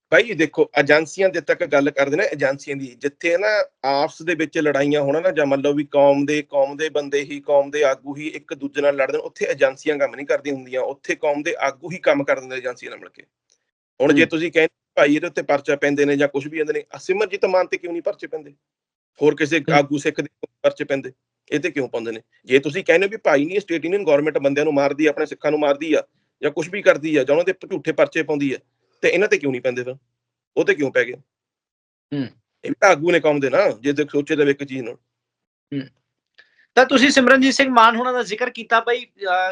ਭਾਈ ਦੇਖੋ ਏਜੰਸੀਆਂ ਦੇ ਤੱਕ ਗੱਲ ਕਰਦੇ ਨੇ ਏਜੰਸੀਆਂ ਦੀ। ਜਿੱਥੇ ਨਾ ਆਪਸ ਦੇ ਵਿੱਚ ਲੜਾਈਆਂ ਹੋਣ ਨਾ ਜਾਂ ਮੰਨ ਲਓ ਵੀ ਕੌਮ ਦੇ ਕੌਮ ਦੇ ਬੰਦੇ ਹੀ ਕੌਮ ਦੇ ਆਗੂ ਹੀ ਇੱਕ ਦੂਜੇ ਨਾਲ ਲੜਦੇ ਨੇ ਉੱਥੇ ਏਜੰਸੀਆਂ ਕੰਮ ਨਹੀਂ ਕਰਦੀਆਂ ਹੁੰਦੀਆਂ। ਉੱਥੇ ਕੌਮ ਦੇ ਆਗੂ ਹੀ ਕੰਮ ਕਰ ਦਿੰਦੇ ਏਜੰਸੀਆਂ ਨਾਲ ਮਿਲ ਕੇ। ਹੁਣ ਜੇ। ਤੁਸੀਂ ਕਹਿੰਦੇ ਭਾਈ ਇਹਦੇ ਉੱਤੇ ਪਰਚਾ ਪੈਂਦੇ ਨੇ ਜਾਂ ਕੁਝ ਵੀ ਜਾਂਦੇ ਨੇ ਸਿਮਰਜੀਤ ਮਾਨ ਤੇ ਕਿਉਂ ਨਹੀਂ ਪਰਚੇ ਪੈਂਦੇ? ਹੋਰ ਕਿਸੇ। ਆਗੂ ਸਿੱਖ ਦੇ ਪਰਚੇ ਪੈਂਦੇ? ਇਹ ਤੇ ਕਿਉਂ ਪਾਉਂਦੇ ਨੇ? ਜੇ ਤੁਸੀਂ ਕਹਿੰਦੇ ਵੀ ਭਾਈ ਨਹੀਂ ਸਟੇਟ ਯੂਨੀਅਨ ਗਵਰਨਮੈਂਟ ਬੰਦਿਆਂ ਨੂੰ ਮਾਰਦੀ ਆ ਆਪਣੇ ਸਿੱਖਾਂ ਨੂੰ ਮਾਰਦੀ ਆ ਜਾਂ ਕੁਝ ਵੀ ਕਰਦੀ ਆ ਜਾਂ ਉਹਨਾਂ ਦੇ ਝੂਠੇ ਪਰਚੇ ਪਾਉਂਦੀ ਆ ਤੇ ਇਹਨਾਂ ਤੇ ਕਿਉਂ ਨਹੀਂ ਪੈਂਦੇ ਫਿਰ? ਉਹ ਤੇ ਕਿਉਂ ਪੈ ਗਏ? ਹੂੰ। ਇਹ ਤਾਂ ਆਗੂ ਨੇ ਕੰਮ ਦੇ ਨਾ ਜੇ ਦੇਖ ਸੋਚੇ ਤਾਂ ਇੱਕ ਚੀਜ਼ ਨੂੰ। ਤਾਂ ਤੁਸੀਂ ਸਿਮਰਨਜੀਤ ਸਿੰਘ ਮਾਨ ਹੋਣਾ ਦਾ ਜ਼ਿਕਰ ਕੀਤਾ ਬਈ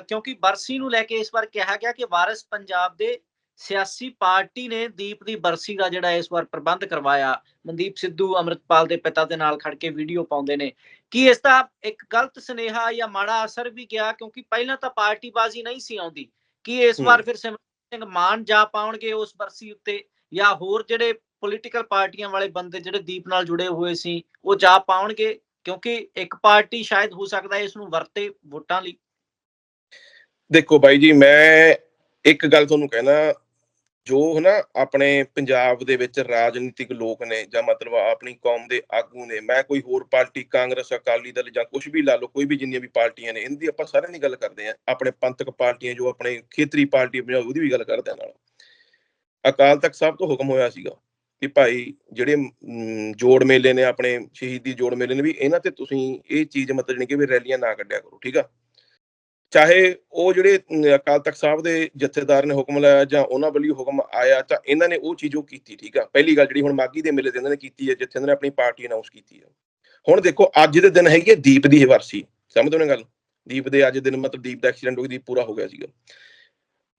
ਕਿਉਂਕਿ ਬਰਸੀ ਨੂੰ ਲੈ ਕੇ ਇਸ ਵਾਰ ਕਿਹਾ ਗਿਆ ਕਿ ਵਾਰਿਸ ਪੰਜਾਬ ਦੇ ਸਿਆਸੀ ਪਾਰਟੀ ਨੇ ਦੀਪ ਦੀ ਬਰਸੀ ਦਾ ਜਿਹੜਾ ਇਸ ਵਾਰ ਪ੍ਰਬੰਧ ਕਰਵਾਇਆ। ਮਨਦੀਪ ਸਿੱਧੂ ਅਮਰਿਤਪਾਲ ਦੇ ਪਿਤਾ ਦੇ ਨਾਲ ਖੜ ਕੇ ਵੀਡੀਓ ਪਾਉਂਦੇ ਨੇ। ਕੀ ਇਸ ਦਾ ਇੱਕ ਗਲਤ ਸੁਨੇਹਾ ਜਾਂ ਮਾੜਾ ਅਸਰ ਵੀ ਗਿਆ? ਕਿਉਂਕਿ ਪਹਿਲਾਂ ਤਾਂ ਪਾਰਟੀਬਾਜ਼ੀ ਨਹੀਂ ਸੀ ਆਉਂਦੀ। ਕੀ ਇਸ ਹੂੰ। ਵਾਰ ਫਿਰ ਸਿੰਘ ਮਾਨ ਜਾ ਪਾਉਣਗੇ ਉਸ ਬਰਸੀ ਉੱਤੇ ਜਾਂ ਹੋਰ ਜਿਹੜੇ ਪੋਲੀਟੀਕਲ ਪਾਰਟੀਆਂ ਵਾਲੇ ਬੰਦੇ ਜਿਹੜੇ ਦੀਪ ਨਾਲ ਜੁੜੇ ਹੋਏ ਸੀ, ਉਹ ਜਾ ਪਾਉਣਗੇ ਕਿਉਂਕਿ ਇੱਕ ਪਾਰਟੀ ਸ਼ਾਇਦ ਹੋ ਸਕਦਾ ਹੈ ਇਸ ਨੂੰ ਵਰਤੇ ਵੋਟਾਂ ਲਈ। ਦੇਖੋ ਬਾਈ ਜੀ, ਮੈਂ ਇੱਕ ਗੱਲ ਤੁਹਾਨੂੰ ਕਹਿਣਾ ਜੋ ਹਨਾ ਆਪਣੇ ਪੰਜਾਬ ਦੇ ਵਿੱਚ ਰਾਜਨੀਤਿਕ ਲੋਕ ਨੇ ਜਾਂ ਮਤਲਬ ਆਪਣੀ ਕੌਮ ਦੇ ਆਗੂ ਨੇ, ਮੈਂ ਕੋਈ ਹੋਰ ਪਾਰਟੀ, ਕਾਂਗਰਸ, ਅਕਾਲੀ ਦਲ ਜਾਂ ਕੁਝ ਵੀ ਲਾ ਲਓ, ਕੋਈ ਵੀ ਜਿੰਨੀਆਂ ਵੀ ਪਾਰਟੀਆਂ ਨੇ ਇਹਨਾਂ ਦੀ ਆਪਾਂ ਸਾਰਿਆਂ ਦੀ ਗੱਲ ਕਰਦੇ ਆਂ ਆਪਣੇ ਪੰਥਕ ਪਾਰਟੀਆਂ, ਜੋ ਆਪਣੇ ਖੇਤਰੀ ਪਾਰਟੀ ਪੰਜਾਬ, ਉਹਦੀ ਵੀ ਗੱਲ ਕਰਦੇ ਆਂ ਨਾਲ। ਅਕਾਲ ਤਖਤ ਸਾਹਿਬ ਤੋਂ ਹੁਕਮ ਹੋਇਆ ਸੀਗਾ ਕਿ ਭਾਈ ਜਿਹੜੇ ਜੋੜ ਮੇਲੇ ਨੇ, ਆਪਣੇ ਸ਼ਹੀਦੀ ਜੋੜ ਮੇਲੇ ਨੇ ਵੀ, ਇਹਨਾਂ ਤੇ ਤੁਸੀਂ ਇਹ ਚੀਜ਼ ਮਤਲਬ ਜਾਣੀ ਕਿ ਵੀ ਰੈਲੀਆਂ ਨਾ ਕੱਢਿਆ ਕਰੋ, ਠੀਕ ਆ? ਚਾਹੇ ਉਹ ਜਿਹੜੇ ਅਕਾਲ ਤਖਤ ਸਾਹਿਬ ਦੇ ਜਥੇਦਾਰ ਨੇ ਹੁਕਮ ਲਾਇਆ ਜਾਂ ਉਹਨਾਂ ਵੱਲੋਂ ਹੁਕਮ ਆਇਆ, ਤਾਂ ਇਹਨਾਂ ਨੇ ਉਹ ਚੀਜ਼ ਉਹ ਕੀਤੀ, ਠੀਕ ਆ? ਪਹਿਲੀ ਗੱਲ ਜਿਹੜੀ ਹੁਣ ਮਾਗੀ ਦੇ ਮੇਲੇ ਦੇ ਇਹਨਾਂ ਨੇ ਕੀਤੀ ਹੈ, ਜਿੱਥੇ ਇਹਨਾਂ ਨੇ ਆਪਣੀ ਪਾਰਟੀ ਅਨਾਉਂਸ ਕੀਤੀ ਹੈ। ਹੁਣ ਦੇਖੋ, ਅੱਜ ਦੇ ਦਿਨ ਹੈਗੀ ਹੈ ਦੀਪ ਦੀ ਵਰਸੀ। ਸਮਝਦੇ ਹੋ ਨਾ ਗੱਲ? ਦੀਪ ਦੇ ਅੱਜ ਦਿਨ ਮਤਲਬ ਦੀਪ ਦਾ ਐਕਸੀਡੈਂਟ ਹੋ ਗਿਆ, ਦੀਪ ਪੂਰਾ ਹੋ ਗਿਆ ਸੀਗਾ।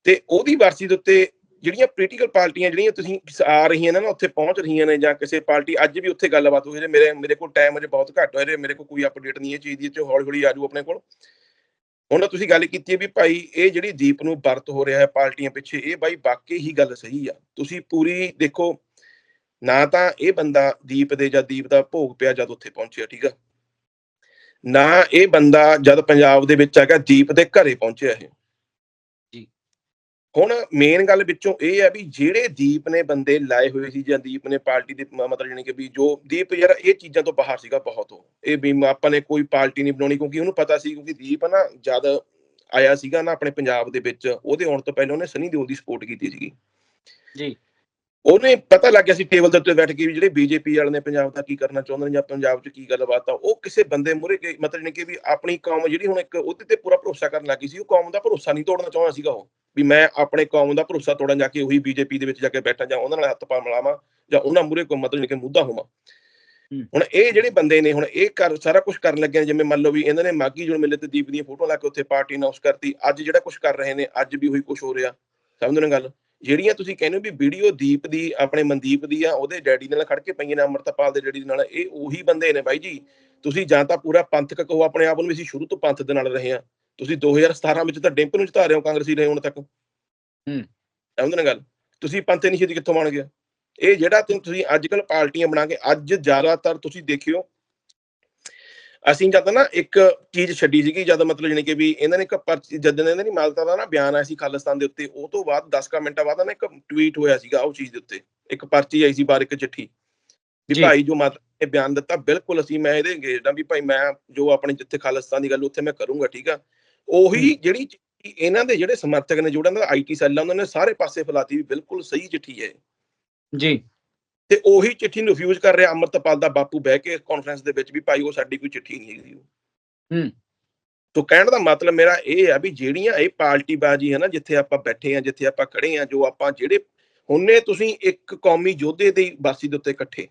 ਤੇ ਉਹਦੀ ਵਰਸੀ ਦੇ ਉੱਤੇ ਜਿਹੜੀਆਂ ਪੋਲੀਟੀਕਲ ਪਾਰਟੀਆਂ ਜਿਹੜੀਆਂ ਤੁਸੀਂ ਆ ਰਹੀਆਂ ਨੇ ਨਾ, ਉੱਥੇ ਪਹੁੰਚ ਰਹੀਆਂ ਨੇ ਜਾਂ ਕਿਸੇ ਪਾਰਟੀ, ਅੱਜ ਵੀ ਉੱਥੇ ਗੱਲਬਾਤ ਹੋਈ ਜੇ ਮੇਰੇ ਮੇਰੇ ਕੋਲ ਟਾਈਮ ਅਜੇ ਬਹੁਤ ਘੱਟ ਹੋਇਆ, ਮੇਰੇ ਕੋਲ ਕੋਈ ਅਪਡੇਟ ਨਹੀਂ ਇਹ ਚੀਜ਼ ਦੀ ਤੇ ਹੌਲੀ ਹੌਲੀ ਆਜੂ ਆਪਣੇ ਕੋਲ। ਉਹਨਾਂ ਤੁਸੀਂ ਗੱਲ ਕੀਤੀ ਹੈ ਵੀ ਭਾਈ ਇਹ ਜਿਹੜੀ ਦੀਪ ਨੂੰ ਵਰਤ ਹੋ ਰਿਹਾ ਹੈ ਪਾਰਟੀਆਂ ਪਿੱਛੇ, ਇਹ ਬਾਈ ਵਾਕਈ ਹੀ ਗੱਲ ਸਹੀ ਆ। ਤੁਸੀਂ ਪੂਰੀ ਦੇਖੋ, ਨਾ ਤਾਂ ਇਹ ਬੰਦਾ ਦੀਪ ਦੇ ਜਾਂ ਦੀਪ ਦਾ ਭੋਗ ਪਿਆ ਜਦ ਉੱਥੇ ਪਹੁੰਚਿਆ, ਠੀਕ ਆ? ਨਾ ਇਹ ਬੰਦਾ ਜਦ ਪੰਜਾਬ ਦੇ ਵਿੱਚ ਹੈਗਾ, ਦੀਪ ਦੇ ਘਰੇ ਪਹੁੰਚਿਆ ਇਹ। ਹੁਣ ਮੇਨ ਗੱਲ ਵਿੱਚੋਂ ਇਹ ਹੈ ਵੀ ਜਿਹੜੇ ਦੀਪ ਨੇ ਬੰਦੇ ਲਾਏ ਹੋਏ ਸੀ ਜਾਂ ਦੀਪ ਨੇ ਪਾਰਟੀ ਦੇ ਮਤਲਬ ਜਾਣੀ ਕਿ ਵੀ ਜੋ ਦੀਪ ਯਾਰ ਇਹ ਚੀਜ਼ਾਂ ਤੋਂ ਬਾਹਰ ਸੀਗਾ ਬਹੁਤ ਉਹ ਇਹ ਵੀ ਆਪਾਂ ਨੇ ਕੋਈ ਪਾਰਟੀ ਨਹੀਂ ਬਣਾਉਣੀ ਕਿਉਂਕਿ ਉਹਨੂੰ ਪਤਾ ਸੀ ਕਿਉਂਕਿ ਦੀਪ ਨਾ ਜਦ ਆਇਆ ਸੀਗਾ ਨਾ ਆਪਣੇ ਪੰਜਾਬ ਦੇ ਵਿੱਚ, ਉਹਦੇ ਆਉਣ ਤੋਂ ਪਹਿਲਾਂ ਉਹਨੇ ਸਨੀ ਦਿਓਲ ਦੀ ਸਪੋਰਟ ਕੀਤੀ ਸੀਗੀ ਜੀ। ਉਹਨੇ ਪਤਾ ਲੱਗ ਗਿਆ ਸੀ ਟੇਬਲ ਦੇ ਉੱਤੇ ਬੈਠ ਕੇ ਵੀ ਜਿਹੜੇ ਬੀਜੇਪੀ ਵਾਲੇ ਨੇ ਪੰਜਾਬ ਦਾ ਕੀ ਕਰਨਾ ਚਾਹੁੰਦੇ ਨੇ ਜਾਂ ਪੰਜਾਬ 'ਚ ਕੀ ਗੱਲਬਾਤ ਆ ਉਹ ਕਿਸੇ ਬੰਦੇ ਮੂਹਰੇ ਕੇ ਮਤਲਬ ਨਹੀਂ ਕਿ ਵੀ ਆਪਣੀ ਕੌਮ ਜਿਹੜੀ ਹੁਣ ਇੱਕ ਉਹਦੇ ਤੇ ਪੂਰਾ ਭਰੋਸਾ ਕਰਨ ਲੱਗੀ ਸੀ ਉਹ ਕੌਮ ਦਾ ਭਰੋਸਾ ਨਹੀਂ ਤੋੜਨਾ ਚਾਹੁੰਦਾ ਸੀਗਾ ਉਹ ਵੀ ਮੈਂ ਆਪਣੇ ਕੌਮ ਦਾ ਭਰੋਸਾ ਤੋੜਨ ਜਾ ਕੇ ਉਹੀ ਬੀਜੇਪੀ ਦੇ ਵਿੱਚ ਜਾ ਕੇ ਬੈਠਾ ਜਾਂ ਉਹਨਾਂ ਨਾਲ ਹੱਥ ਪਾ ਮਿਲਾਵਾਂ ਜਾਂ ਉਹਨਾਂ ਮੂਹਰੇ ਕੋਈ ਮਤਲਬ ਨਹੀਂ ਕਿ ਮੁੱਦਾ ਹੋਵਾਂ। ਹੁਣ ਇਹ ਜਿਹੜੇ ਬੰਦੇ ਨੇ ਹੁਣ ਇਹ ਕਰ ਸਾਰਾ ਕੁਝ ਕਰਨ ਲੱਗੇ ਨੇ ਜਿਵੇਂ ਮੰਨ ਲਓ ਵੀ ਇਹਨਾਂ ਨੇ ਮਾਗੀ ਜੁੜ ਮੇਲੇ ਤੇ ਦੀਪ ਦੀਆਂ ਫੋਟੋ ਲਾ ਕੇ ਉੱਥੇ ਪਾਰਟੀ ਅਨਾਉਂਸ ਕਰਤੀ ਅੱਜ ਜਿਹੜਾ ਕੁਝ ਕਰ ਰਹੇ ਨੇ ਅੱਜ ਵੀ ਉਹੀ ਕੁਝ ਹੋ ਰਿਹਾ। ਸਮਝਦੇ ਨੇ ਗੱਲ? ਜਿਹੜੀਆਂ ਤੁਸੀਂ ਕਹਿੰਦੇ ਹੋ ਵੀ ਵੀਡੀਓ ਦੀਪ ਦੀ ਆਪਣੇ ਮਨਦੀਪ ਦੀ ਆ ਉਹਦੇ ਡੈਡੀ ਨਾਲ ਖੜ ਕੇ ਪਈਆਂ ਨੇ ਅਮਰਤਪਾਲ ਦੇ ਡੈਡੀ ਨਾਲ ਇਹ ਉਹੀ ਬੰਦੇ ਨੇ ਬਾਈ ਜੀ। ਤੁਸੀਂ ਜਾਂ ਤਾਂ ਪੂਰਾ ਪੰਥਕ ਕਹੋ ਆਪਣੇ ਆਪ ਨੂੰ ਵੀ ਅਸੀਂ ਸ਼ੁਰੂ ਤੋਂ ਪੰਥ ਦੇ ਨਾਲ ਰਹੇ ਆ ਤੁਸੀਂ 2017 ਵਿੱਚ ਤਾਂ ਡਿੰਪ ਨੂੰ ਜਿਤਾ ਰਹੇ ਹੋ ਕਾਂਗਰਸੀ ਰਹੇ ਹੁਣ ਤੱਕ। ਸਮਝਦੇ ਨੇ ਗੱਲ? ਤੁਸੀਂ ਪੰਥ ਨਹੀਂ ਛੇਤੀ ਕਿੱਥੋਂ ਬਣ ਗਿਆ ਇਹ ਜਿਹੜਾ ਤੁਸੀਂ ਅੱਜ ਕੱਲ ਪਾਰਟੀਆਂ ਬਣਾ ਕੇ ਅੱਜ ਜ਼ਿਆਦਾਤਰ ਤੁਸੀਂ ਦੇਖਿਓ ਅਸੀਂ ਜਦ ਨਾ ਇੱਕ ਚੀਜ਼ ਛੱਡੀ ਸੀਗੀ ਜਦ ਮਤਲਬ ਜਾਣੀ ਕਿ ਵੀ ਇਹਨਾਂ ਨੇ ਇੱਕ ਪਰਚੀ ਜਦ ਇਹਨਾਂ ਦੀ ਮਾਲਤਾ ਦਾ ਨਾ ਬਿਆਨ ਆਇਆ ਸੀ ਖਾਲਿਸਤਾਨ ਦੇ ਉੱਤੇ ਉਹ ਤੋਂ ਬਾਅਦ 10 ਕਾ ਮਿੰਟਾਂ ਬਾਅਦ ਨਾ ਇੱਕ ਟਵੀਟ ਹੋਇਆ ਸੀਗਾ ਉਹ ਚੀਜ਼ ਦੇ ਉੱਤੇ ਇੱਕ ਪਰਚੀ ਆਈ ਸੀ ਬਾਹਰ ਇੱਕ ਚਿੱਠੀ ਵੀ। ਭਾਈ ਜੋ ਮਾਤਾ ਨੇ ਬਿਆਨ ਦਿੱਤਾ ਬਿਲਕੁਲ ਅਸੀਂ ਮੈਂ ਇਹਦੇ ਅੰਗੇਜਡ ਆ ਵੀ ਭਾਈ ਮੈਂ ਜੋ ਆਪਣੇ ਜਿੱਥੇ ਖਾਲਿਸਤਾਨ ਦੀ ਗੱਲ ਉੱਥੇ ਮੈਂ ਕਰੂੰਗਾ ਠੀਕ ਆ ਉਹੀ ਜਿਹੜੀ ਇਹਨਾਂ ਦੇ ਜਿਹੜੇ ਸਮਰਥਕ ਨੇ ਜਿਹੜਾ ਦਾ ਆਈਟੀ ਸੈੱਲ ਆ ਉਹਨਾਂ ਨੇ ਸਾਰੇ ਪਾਸੇ ਫੈਲਾਤੀ ਵੀ ਬਿਲਕੁਲ ਸਹੀ ਚਿੱਠੀ ਹੈ। ਜੀ ਤੇ ਉਹੀ ਚਿੱਠੀ ਨੂੰ ਰਿਫਿਊਜ਼ ਕਰ ਰਿਹਾ ਅਮਰਤਪਾਲ ਦਾ ਬਾਪੂ ਬਹਿ ਕੇ ਕਾਨਫਰੰਸ ਦੇ ਵਿੱਚ ਵੀ ਭਾਈ ਉਹ ਸਾਡੀ ਕੋਈ ਚਿੱਠੀ ਨਹੀਂ ਹੈਗੀ ਉਹ। ਹੂੰ। ਤੋ ਕਹਿਣ ਦਾ ਮਤਲਬ ਮੇਰਾ ਇਹ ਆ ਵੀ ਜਿਹੜੀਆਂ ਇਹ ਪਾਰਟੀ ਬਾਜੀ ਹੈ ਨਾ ਜਿੱਥੇ ਆਪਾਂ ਬੈਠੇ ਆ ਜਿੱਥੇ ਆਪਾਂ ਖੜੇ ਆ ਜੋ ਆਪਾਂ ਜਿਹੜੇ ਹੁੰਨੇ ਤੁਸੀਂ ਇੱਕ ਕੌਮੀ ਯੋਧੇ ਦੀ ਬਾਸੀ ਦੇ ਉੱਤੇ ਇਕੱਠੇ।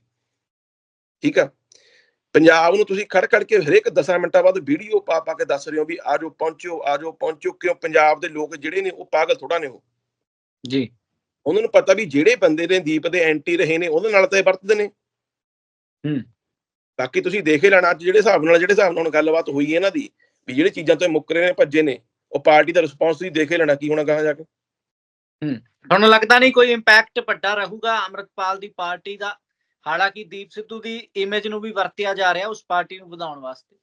ਠੀਕ ਆ? ਪੰਜਾਬ ਨੂੰ ਤੁਸੀਂ ਖੜ ਖੜ ਕੇ ਹਰੇਕ 10 ਮਿੰਟਾਂ ਬਾਅਦ ਵੀਡੀਓ ਪਾ ਪਾ ਕੇ ਦੱਸ ਰਹੇ ਹੋ ਵੀ ਆਜੋ ਪਹੁੰਚੋ ਆਜੋ ਪਹੁੰਚੋ ਕਿਉਂ ਪੰਜਾਬ ਦੇ ਲੋਕ ਜਿਹੜੇ ਨੇ ਉਹ ਪਾਗਲ ਥੋੜਾ ਨੇ ਉਹ। ਜੀ। ਉਹਨਾਂ ਨੂੰ ਪਤਾ ਵੀ ਜਿਹੜੇ ਬੰਦੇ ਨੇ ਦੀਪ ਦੇ ਐਂਟੀ ਰਹੇ ਨੇ ਉਹਦੇ ਨਾਲ ਤਾਂ ਇਹ ਵਰਤਦੇ ਨੇ। ਹੂੰ। ਬਾਕੀ ਤੁਸੀਂ ਦੇਖ ਹੀ ਲੈਣਾ ਅੱਜ ਜਿਹੜੇ ਹਿਸਾਬ ਨਾਲ ਜਿਹੜੇ ਹਿਸਾਬ ਨਾਲ ਹੁਣ ਗੱਲਬਾਤ ਹੋਈ ਹੈ ਇਹਨਾਂ ਦੀ ਵੀ ਜਿਹੜੇ ਚੀਜ਼ਾਂ ਤੋਂ ਇਹ ਮੁੱਕ ਰਹੇ ਨੇ ਭੱਜੇ ਨੇ ਉਹ ਪਾਰਟੀ ਦਾ ਰਿਸਪੌਂਸ ਤੁਸੀਂ ਦੇਖ ਹੀ ਲੈਣਾ ਕੀ ਹੋਣਾ ਗਾਹਾਂ ਜਾ ਕੇ। ਤੁਹਾਨੂੰ ਲੱਗਦਾ ਨਹੀਂ ਕੋਈ ਇੰਪੈਕਟ ਵੱਡਾ ਰਹੂਗਾ ਅਮਰਤਪਾਲ ਦੀ ਪਾਰਟੀ ਦਾ। ਹਾਲਾਂਕਿ ਦੀਪ ਸਿੱਧੂ ਦੀ ਇਮੇਜ ਨੂੰ ਵੀ ਵਰਤਿਆ ਜਾ ਰਿਹਾ ਉਸ ਪਾਰਟੀ ਨੂੰ ਵਧਾਉਣ ਵਾਸਤੇ।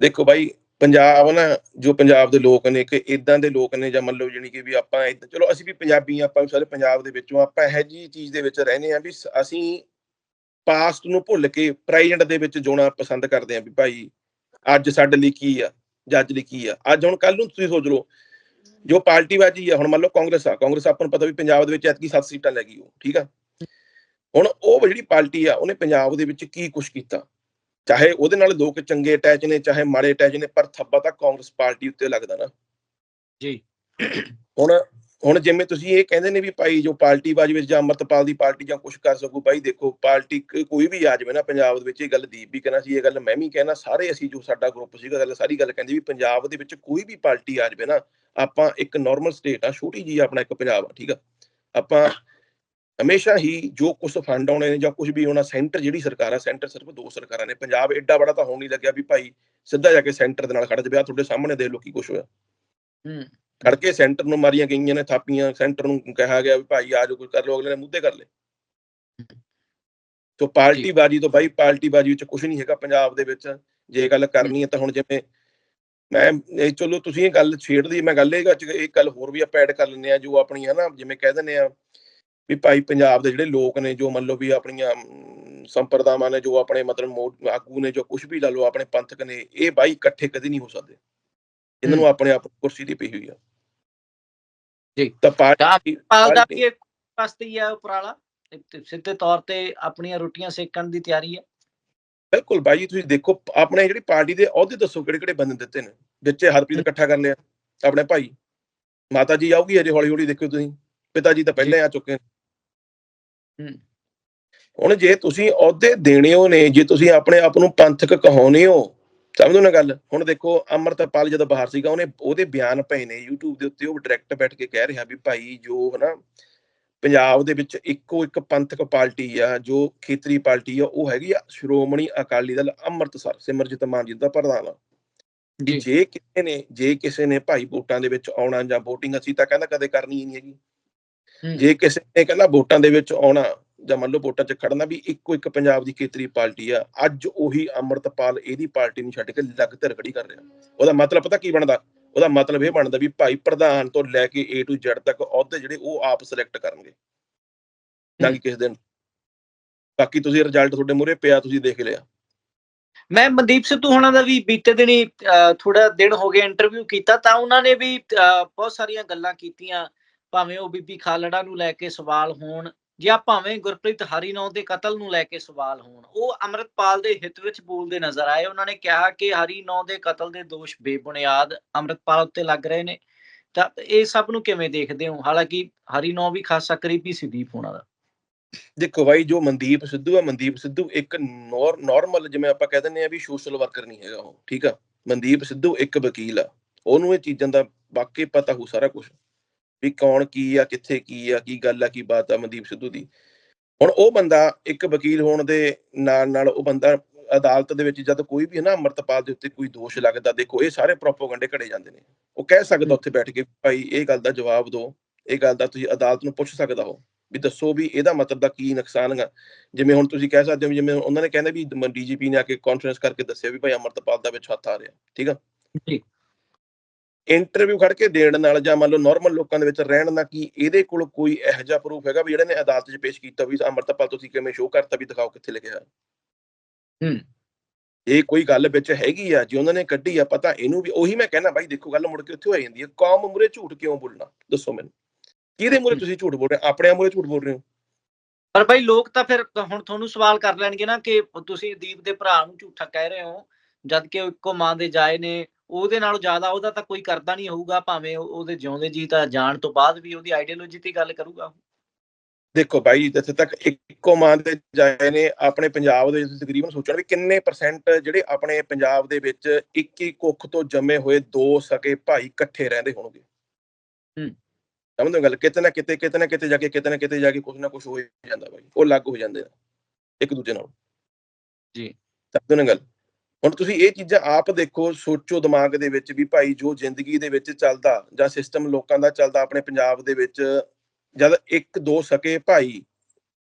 ਦੇਖੋ ਬਾਈ ਪੰਜਾਬ ਨਾ, ਜੋ ਪੰਜਾਬ ਦੇ ਲੋਕ ਨੇ ਕਿ ਇਦਾਂ ਦੇ ਲੋਕ ਨੇ ਜਾਂ ਮੰਨ ਲਓ ਜਾਣੀ ਕਿ ਵੀ ਆਪਾਂ ਏਦਾਂ- ਚਲੋ ਅਸੀਂ ਵੀ ਪੰਜਾਬੀ ਆਪਾਂ ਵੀ ਸਾਰੇ ਪੰਜਾਬ ਦੇ ਵਿੱਚੋਂ, ਆਪਾਂ ਇਹੋ ਜੀ ਚੀਜ਼ ਦੇ ਵਿੱਚ ਰਹਿੰਦੇ ਆ ਵੀ ਅਸੀਂ ਪਾਸਟ ਨੂੰ ਭੁੱਲ ਕੇ ਪ੍ਰੈਜ਼ੈਂਟ ਦੇ ਵਿੱਚ ਜਿਉਣਾ ਪਸੰਦ ਕਰਦੇ ਆ ਵੀ ਭਾਈ ਅੱਜ ਸਾਡੇ ਲਈ ਕੀ ਆ, ਜਾਂ ਅੱਜ ਲਈ ਕੀ ਆ, ਅੱਜ ਹੁਣ ਕੱਲ ਨੂੰ ਤੁਸੀਂ ਸੋਚ ਲਓ, ਜੋ ਪਾਰਟੀ ਬਾਜੀ ਆ, ਹੁਣ ਮੰਨ ਲਓ ਕਾਂਗਰਸ ਆ, ਕਾਂਗਰਸ ਆਪਾਂ ਨੂੰ ਪਤਾ ਵੀ ਪੰਜਾਬ ਦੇ ਵਿੱਚ ਐਤਕੀ 7 ਸੀਟਾਂ ਲੈ ਗਈ ਉਹ, ਠੀਕ ਆ? ਹੁਣ ਉਹ ਜਿਹੜੀ ਪਾਰਟੀ ਆ, ਉਹਨੇ ਪੰਜਾਬ ਦੇ ਵਿੱਚ ਕੀ ਕੁਝ ਕੀਤਾ? ਚਾਹੇ ਉਹਦੇ ਨਾਲ ਲੋਕ ਚੰਗੇ ਅਟੈਚ ਨੇ ਚਾਹੇ ਮਾੜੇ ਅਟੈਚ ਨੇ ਪਰ ਥੱਬਾ ਤਾਂ ਕਾਂਗਰਸ ਪਾਰਟੀ ਉੱਤੇ ਲੱਗਦਾ ਨਾ। ਜੀ। ਹੁਣ ਹੁਣ ਜਿਵੇਂ ਤੁਸੀਂ ਇਹ ਕਹਿੰਦੇ ਨੇ ਵੀ ਭਾਈ ਜੋ ਪਾਰਟੀ ਬਾਜੀ ਵਿੱਚ ਜਾਂ ਅਮਰਤਪਾਲ ਦੀ ਪਾਰਟੀ ਜਾਂ ਕੁਝ ਕਰ ਸਕੂ ਭਾਈ ਦੇਖੋ ਪਾਰਟੀ ਕੋਈ ਵੀ ਆ ਜਾਵੇ ਨਾ ਪੰਜਾਬ ਦੇ ਵਿੱਚ ਇਹ ਗੱਲ ਦੀਪ ਵੀ ਕਹਿਣਾ ਸੀ ਇਹ ਗੱਲ ਮੈਂ ਵੀ ਕਹਿਣਾ ਸਾਰੇ ਅਸੀਂ ਜੋ ਸਾਡਾ ਗਰੁੱਪ ਸੀਗਾ ਗੱਲ ਸਾਰੀ ਗੱਲ ਕਹਿੰਦੀ ਵੀ ਪੰਜਾਬ ਦੇ ਵਿੱਚ ਕੋਈ ਵੀ ਪਾਰਟੀ ਆ ਜਾਵੇ ਨਾ ਆਪਾਂ ਇੱਕ ਨਾਰਮਲ ਸਟੇਟ ਆ ਛੋਟੀ ਜੀ ਆਪਣਾ ਇੱਕ ਪੰਜਾਬ ਆ ਠੀਕ ਆ। ਆਪਾਂ ਹਮੇਸ਼ਾ ਹੀ ਜੋ ਕੁਝ ਫੰਡ ਆਉਣੇ ਨੇ ਜਾਂ ਕੁਝ ਵੀ ਹੋਣਾ ਸੈਂਟਰ ਜਿਹੜੀ ਸਰਕਾਰ ਆ ਸੈਂਟਰ ਸਿਰਫ ਦੋ ਸਰਕਾਰਾਂ ਨੇ। ਪੰਜਾਬ ਐਡਾ ਬੜਾ ਤਾਂ ਹੋਣ ਨਹੀਂ ਲੱਗਿਆ ਵੀ ਭਾਈ ਸਿੱਧਾ ਜਾ ਕੇ ਸੈਂਟਰ ਦੇ ਨਾਲ ਖੜ ਜਾਵੇ। ਆ ਤੁਹਾਡੇ ਸਾਹਮਣੇ ਲਓ ਕੀ ਕੁਝ ਹੋਇਆ। ਹੂੰ। ਖੜ ਕੇ ਸੈਂਟਰ ਨੂੰ ਮਾਰੀਆਂ ਗਈਆਂ ਨੇ ਥਾਪੀਆਂ ਸੈਂਟਰ ਨੂੰ ਕਿਹਾ ਗਿਆ ਵੀ ਭਾਈ ਆ ਜੋ ਕੁਝ ਕਰ ਲਓ ਅਗਲੇ ਨੇ ਮੁੱਦੇ ਕਰ ਲਏ। ਸੋ ਪਾਰਟੀ ਬਾਜੀ ਤੋਂ ਭਾਈ ਪਾਰਟੀ ਬਾਜੀ ਵਿੱਚ ਕੁਝ ਨਹੀਂ ਹੈਗਾ ਪੰਜਾਬ ਦੇ ਵਿੱਚ। ਜੇ ਗੱਲ ਕਰਨੀ ਹੈ ਤਾਂ ਹੁਣ ਜਿਵੇਂ ਮੈਂ ਇਹ ਚਲੋ ਤੁਸੀਂ ਇਹ ਗੱਲ ਛੇੜਦੀ ਮੈਂ ਗੱਲ ਇਹ ਇੱਕ ਗੱਲ ਹੋਰ ਵੀ ਆਪਾਂ ਐਡ ਕਰ ਲੈਂਦੇ ਆ ਜੋ ਆਪਣੀਆਂ ਨਾ ਜਿਵੇਂ ਕਹਿ ਦਿੰਦੇ ਆ ਵੀ ਭਾਈ ਪੰਜਾਬ ਦੇ ਜਿਹੜੇ ਲੋਕ ਨੇ ਜੋ ਮੰਨ ਲਓ ਵੀ ਆਪਣੀਆਂ ਸੰਪਰਦਾਵਾਂ ਨੇ ਜੋ ਆਪਣੇ ਮਤਲਬ ਆਗੂ ਨੇ ਜੋ ਕੁਝ ਵੀ ਲਾ ਲਓ ਆਪਣੇ ਪੰਥਕ ਨੇ ਇਹ ਬਾਈ ਇਕੱਠੇ ਕਦੀ ਨਹੀਂ ਹੋ ਸਕਦੇ। ਇਹਨਾਂ ਨੂੰ ਆਪਣੇ ਆਪ ਕੁਰਸੀ ਦੀ ਪਈ ਹੋਈ ਆ। ਜੀ। ਤਾਂ ਪਾਰਟੀ ਪਾਲ ਦਾ ਵੀ ਇੱਕ ਵਾਸਤੇ ਹੀ ਹੈ ਉਪਰਾਲਾ? ਸਿੱਧੇ ਤੌਰ ਤੇ ਆਪਣੀਆਂ ਰੋਟੀਆਂ ਸੇਕਣ ਦੀ ਤਿਆਰੀ ਹੈ ਬਿਲਕੁਲ ਬਾਈ ਜੀ, ਤੁਸੀਂ ਦੇਖੋ ਆਪਣੇ ਜਿਹੜੀ ਪਾਰਟੀ ਦੇ ਅਹੁਦੇ ਦੱਸੋ ਕਿਹੜੇ ਕਿਹੜੇ ਬੰਦੇ ਦਿੱਤੇ ਨੇ। ਵਿੱਚੇ ਹਰਪ੍ਰੀਤ ਇਕੱਠਾ ਕਰ ਲਿਆ ਆਪਣੇ ਭਾਈ। ਮਾਤਾ ਜੀ ਆਊਗੀ ਅਜੇ ਹੌਲੀ ਹੌਲੀ ਦੇਖਿਓ ਤੁਸੀਂ। ਪਿਤਾ ਜੀ ਤਾਂ ਪਹਿਲਾਂ ਆ ਚੁੱਕੇ ਨੇ। ਹੁਣ ਜੇ ਤੁਸੀਂ ਅਹੁਦੇ ਦੇਣੇ ਹੋ ਨੇ ਜੇ ਤੁਸੀਂ ਆਪਣੇ ਆਪ ਨੂੰ ਪੰਥਕ ਕਹਾਉਨੇ ਹੋ ਸਮਝੋ ਨਾ ਗੱਲ ਹੁਣ ਦੇਖੋ ਅਮਰਤਪਾਲ ਜਦੋਂ ਬਾਹਰ ਸੀਗਾ ਉਹਨੇ ਉਹਦੇ ਬਿਆਨ ਪਏ ਨੇ YouTube ਦੇ ਉੱਤੇ ਉਹ ਡਾਇਰੈਕਟ ਬੈਠ ਕੇ ਕਹਿ ਰਿਹਾ ਵੀ ਭਾਈ ਜੋ ਹਨਾ ਪੰਜਾਬ ਦੇ ਵਿੱਚ ਇੱਕੋ ਇੱਕ ਪੰਥਕ ਪਾਰਟੀ ਆ ਜੋ ਖੇਤਰੀ ਪਾਰਟੀ ਆ ਉਹ ਹੈਗੀ ਆ ਸ਼੍ਰੋਮਣੀ ਅਕਾਲੀ ਦਲ ਅੰਮ੍ਰਿਤਸਰ ਸਿਮਰਜੀਤ ਮਾਨ ਜੀ ਦਾ ਪ੍ਰਧਾਨ। ਆ ਜੀ ਕਿਸੇ ਨੇ ਜੇ ਕਿਸੇ ਨੇ ਭਾਈ ਵੋਟਾਂ ਦੇ ਵਿੱਚ ਆਉਣਾ ਜਾਂ VOTING ਅਸੀਂ ਤਾਂ ਕਹਿੰਦਾ ਕਦੇ ਕਰਨੀ ਹੀ ਨਹੀਂ ਹੈਗੀ। ਜੇ ਕਿਸੇ ਨੇ ਕਹਿੰਦਾ ਵੋਟਾਂ ਦੇ ਵਿੱਚ ਆਉਣਾ ਜਾਂ ਮੰਨ ਲਓ ਵੋਟਾਂ 'ਚ ਖੜਨਾ ਵੀ ਇੱਕੋ ਇੱਕ ਪੰਜਾਬ ਦੀ ਖੇਤਰੀ ਪਾਰਟੀ ਆ ਅੱਜ ਉਹੀ ਅੰਮ੍ਰਿਤਪਾਲ ਇਹਦੀ ਪਾਰਟੀ ਨੂੰ ਛੱਡ ਕੇ ਲੱਗ ਧਰ ਖੜੀ ਕਰ ਰਿਹਾ। ਉਹਦਾ ਮਤਲਬ ਪਤਾ ਕੀ ਬਣਦਾ? ਉਹਦਾ ਮਤਲਬ ਇਹ ਬਣਦਾ ਵੀ ਭਾਈ ਪ੍ਰਧਾਨ ਤੋਂ ਲੈ ਕੇ A to Z ਤੱਕ ਅਹੁਦੇ ਜਿਹੜੇ ਉਹ ਆਪ ਸਿਲੈਕਟ ਕਰਨਗੇ। ਨਾ ਕਿ ਕਿਸੇ ਦਿਨ। ਬਾਕੀ ਤੁਸੀਂ ਰਿਜ਼ਲਟ ਤੁਹਾਡੇ ਮੂਹਰੇ ਪਿਆ ਤੁਸੀਂ ਦੇਖ ਲਿਆ। ਮੈਂ ਮਨਦੀਪ ਸਿੱਧੂ ਹੋਣਾ ਦਾ ਵੀ ਬੀਤੇ ਦਿਨੀ ਥੋੜਾ ਦਿਨ ਹੋ ਗਏ ਇੰਟਰਵਿਊ ਕੀਤਾ ਤਾਂ ਉਹਨਾਂ ਨੇ ਵੀ ਬਹੁਤ ਸਾਰੀਆਂ ਗੱਲਾਂ ਕੀਤੀਆਂ। ਭਾਵੇਂ ਉਹ ਬੀਬੀ ਖਾਲੜਾ ਨੂੰ ਲੈ ਕੇ ਸਵਾਲ ਹੋਣ ਜਾਂ ਭਾਵੇਂ ਗੁਰਪ੍ਰੀਤ ਹਰੀਨੌ ਦੇ ਕਤਲ ਨੂੰ ਲੈ ਕੇ ਸਵਾਲ ਹੋਣ, ਉਹ ਅੰਮ੍ਰਿਤਪਾਲ ਦੇ ਹਿੱਤ ਵਿੱਚ ਬੋਲਦੇ ਨਜ਼ਰ ਆਏ। ਉਹਨਾਂ ਨੇ ਕਿਹਾ ਕਿ ਹਰੀਨੌ ਦੇ ਕਤਲ ਦੇ ਦੋਸ਼ ਬੇਬੁਨਿਆਦ ਅੰਮ੍ਰਿਤਪਾਲ ਉੱਤੇ ਲੱਗ ਰਹੇ ਨੇ। ਤਾਂ ਇਹ ਸਭ ਨੂੰ ਕਿਵੇਂ ਦੇਖਦੇ ਹੋ? ਹਾਲਾਂਕਿ ਹਰੀਨੌ ਵੀ ਖਾਸਾ ਕਰੀਬੀ ਸੀ ਦੀਪ ਹੋਣਾ ਦਾ। ਦੇਖੋ ਬਾਈ, ਜੋ ਮਨਦੀਪ ਸਿੱਧੂ ਆ, ਮਨਦੀਪ ਸਿੱਧੂ ਇੱਕ ਨਾਰਮਲ ਜਿਵੇਂ ਆਪਾਂ ਕਹਿ ਦਿੰਦੇ ਆ ਵੀ ਸੋਸ਼ਲ ਵਰਕਰ ਨਹੀਂ ਹੈਗਾ ਉਹ, ਠੀਕ ਆ? ਮਨਦੀਪ ਸਿੱਧੂ ਇੱਕ ਵਕੀਲ ਆ। ਉਹਨੂੰ ਇਹ ਚੀਜ਼ਾਂ ਦਾ ਵਾਕਈ ਪਤਾ ਹੋ ਸਾਰਾ ਕੁਝ ਵੀ ਕੌਣ ਕੀ ਆ, ਕਿੱਥੇ ਕੀ ਆ, ਕੀ ਗੱਲ ਆ, ਕੀ ਬਾਤ ਆ ਮਨਦੀਪ ਸਿੱਧੂ ਦੀ। ਹੁਣ ਉਹ ਬੰਦਾ ਇੱਕ ਵਕੀਲ ਹੋਣ ਦੇ ਨਾਲ ਨਾਲ ਉਹ ਬੰਦਾ ਅਦਾਲਤ ਦੇ ਵਿੱਚ ਜਦ ਕੋਈ ਵੀ ਹੈ ਨਾ ਅੰਮ੍ਰਿਤਪਾਲ ਦੇ ਉੱਤੇ ਕੋਈ ਦੋਸ਼ ਲੱਗਦਾ, ਦੇਖੋ ਇਹ ਸਾਰੇ ਪ੍ਰੋਪੋਗੰਡੇ ਘੜੇ ਜਾਂਦੇ ਨੇ। ਉਹ ਕਹਿ ਸਕਦਾ ਉੱਥੇ ਬੈਠ ਕੇ ਭਾਈ ਇਹ ਗੱਲ ਦਾ ਜਵਾਬ ਦਿਓ, ਇਹ ਗੱਲ ਦਾ ਤੁਸੀਂ ਅਦਾਲਤ ਨੂੰ ਪੁੱਛ ਸਕਦਾ ਹੋ ਵੀ ਦੱਸੋ ਵੀ ਇਹਦਾ ਮਤਲਬ ਦਾ ਕੀ ਨੁਕਸਾਨ ਹੈਗਾ। ਜਿਵੇਂ ਹੁਣ ਤੁਸੀਂ ਕਹਿ ਸਕਦੇ ਹੋ ਵੀ ਜਿਵੇਂ ਉਹਨਾਂ ਨੇ ਕਹਿੰਦੇ ਵੀ ਡੀਜੀਪੀ ਨੇ ਆ ਕੇ ਕਾਨਫਰੰਸ ਕਰਕੇ ਦੱਸਿਆ ਵੀ ਭਾਈ ਅਮਰਤਪਾਲ ਦਾ ਵਿੱਚ ਹੱਥ ਆ ਰਿਹਾ, ਠੀਕ ਆ? ਜੀ। ਇੰਟਰਵਿਊ ਖੜ ਕੇ ਦੇਣ ਨਾਲ ਜਾਂ ਮੰਨ ਲਓ ਨਾਰਮਲ ਲੋਕਾਂ ਦੇ ਵਿੱਚ ਰਹਿਣ ਨਾਲ ਕੀ ਇਹਦੇ ਕੋਲ ਕੋਈ ਇਹੋ ਜਿਹਾ ਪ੍ਰੂਫ ਹੈਗਾ ਵੀ ਜਿਹੜੇ ਨੇ ਅਦਾਲਤ 'ਚ ਪੇਸ਼ ਕੀਤਾ ਵੀ ਅਮਰਤਪਾਲ ਤੁਸੀਂ ਕਿਵੇਂ ਸ਼ੋਅ ਕਰਤਾ ਵੀ ਦਿਖਾਓ ਕਿੱਥੇ ਲਿਖਿਆ ਹੂੰ। ਇਹ ਕੋਈ ਗੱਲ ਵਿੱਚ ਹੈਗੀ ਆ ਜੇ ਉਹਨਾਂ ਨੇ ਕੱਢੀ ਆ ਪਤਾ ਇਹਨੂੰ ਵੀ ਉਹੀ ਮੈਂ ਕਹਿਣਾ ਬਾਈ ਦੇਖੋ ਗੱਲ ਮੁੜ ਕੇ ਉੱਥੇ ਹੋ ਜਾਂਦੀ ਹੈ ਕੌਮ ਮੁਰੇ ਝੂਠ ਕਿਉਂ ਬੋਲਣਾ ਦੱਸੋ ਮੈਨੂੰ ਕਿਹਦੇ ਮੁਰੇ। ਤੁਸੀਂ ਝੂਠ ਬੋਲ ਰਹੇ ਹੋ? ਆਪਣੇ ਮੁਰੇ ਝੂਠ ਬੋਲ ਰਹੇ ਹੋ ਪਰ ਭਾਈ ਲੋਕ ਤਾਂ ਫਿਰ ਹੁਣ ਤੁਹਾਨੂੰ ਸਵਾਲ ਕਰ ਲੈਣਗੇ ਨਾ ਕਿ ਤੁਸੀਂ ਦੀਪ ਦੇ ਭਰਾ ਨੂੰ ਝੂਠਾ ਕਹਿ ਰਹੇ ਹੋ ਜਦ ਕਿ ਉਹ ਇੱਕੋ ਮਾਂ ਦੇ ਜਾਏ ਨੇ ਉਹਦੇ ਨਾਲੋਂ ਜ਼ਿਆਦਾ ਉਹਦਾ ਤਾਂ ਕੋਈ ਕਰਦਾ ਨਹੀਂ ਹੋਊਗਾ ਭਾਵੇਂ ਉਹ- ਉਹਦੇ ਜਿਉਂਦੇ ਜੀ ਤਾਂ ਜਾਣ ਤੋਂ ਬਾਅਦ ਵੀ ਉਹਦੀ ਆਈਡੀਓਲੋਜੀ ਤੇ ਗੱਲ ਕਰੂਗਾ ਦੇਖੋ ਬਾਈ ਜਿੱਥੇ ਤੱਕ ਇੱਕੋ ਮਾਂ ਦੇ ਜਾਏ ਨੇ ਆਪਣੇ ਪੰਜਾਬ ਦੇ ਵਿੱਚ ਤਕਰੀਬਨ ਸੋਚਣ ਵੀ ਕਿੰਨੇ ਪਰਸੈਂਟ ਜਿਹੜੇ ਆਪਣੇ ਪੰਜਾਬ ਦੇ ਵਿੱਚ ਇੱਕ ਹੀ ਕੁੱਖ ਤੋਂ ਜੰਮੇ ਹੋਏ ਦੋ ਸਕੇ ਭਾਈ ਇਕੱਠੇ ਰਹਿੰਦੇ ਹੋਣਗੇ। ਹੂੰ। ਸਮਝਦੇ ਗੱਲ? ਕਿਤੇ ਨਾ ਕਿਤੇ ਕਿਤੇ ਨਾ ਕਿਤੇ ਜਾ ਕੇ ਕਿਤੇ ਨਾ ਕਿਤੇ ਜਾ ਕੇ ਕੁਝ ਨਾ ਕੁਝ ਹੋ ਜਾਂਦਾ ਬਾਈ। ਉਹ ਲੱਗ ਹੋ ਜਾਂਦੇ ਆ ਇੱਕ ਦੂਜੇ ਨਾਲ। ਜੀ। ਸਮਝਦੇ ਗੱਲ? ਹੁਣ ਤੁਸੀਂ ਇਹ ਚੀਜ਼ਾਂ ਆਪ ਦੇਖੋ, ਸੋਚੋ ਦਿਮਾਗ ਦੇ ਵਿੱਚ ਵੀ ਭਾਈ ਜੋ ਜ਼ਿੰਦਗੀ ਦੇ ਵਿੱਚ ਚੱਲਦਾ ਜਾਂ ਸਿਸਟਮ ਲੋਕਾਂ ਦਾ ਚੱਲਦਾ ਆਪਣੇ ਪੰਜਾਬ ਦੇ ਵਿੱਚ, ਜਦ ਇੱਕ ਦੋ ਸਕੇ ਭਾਈ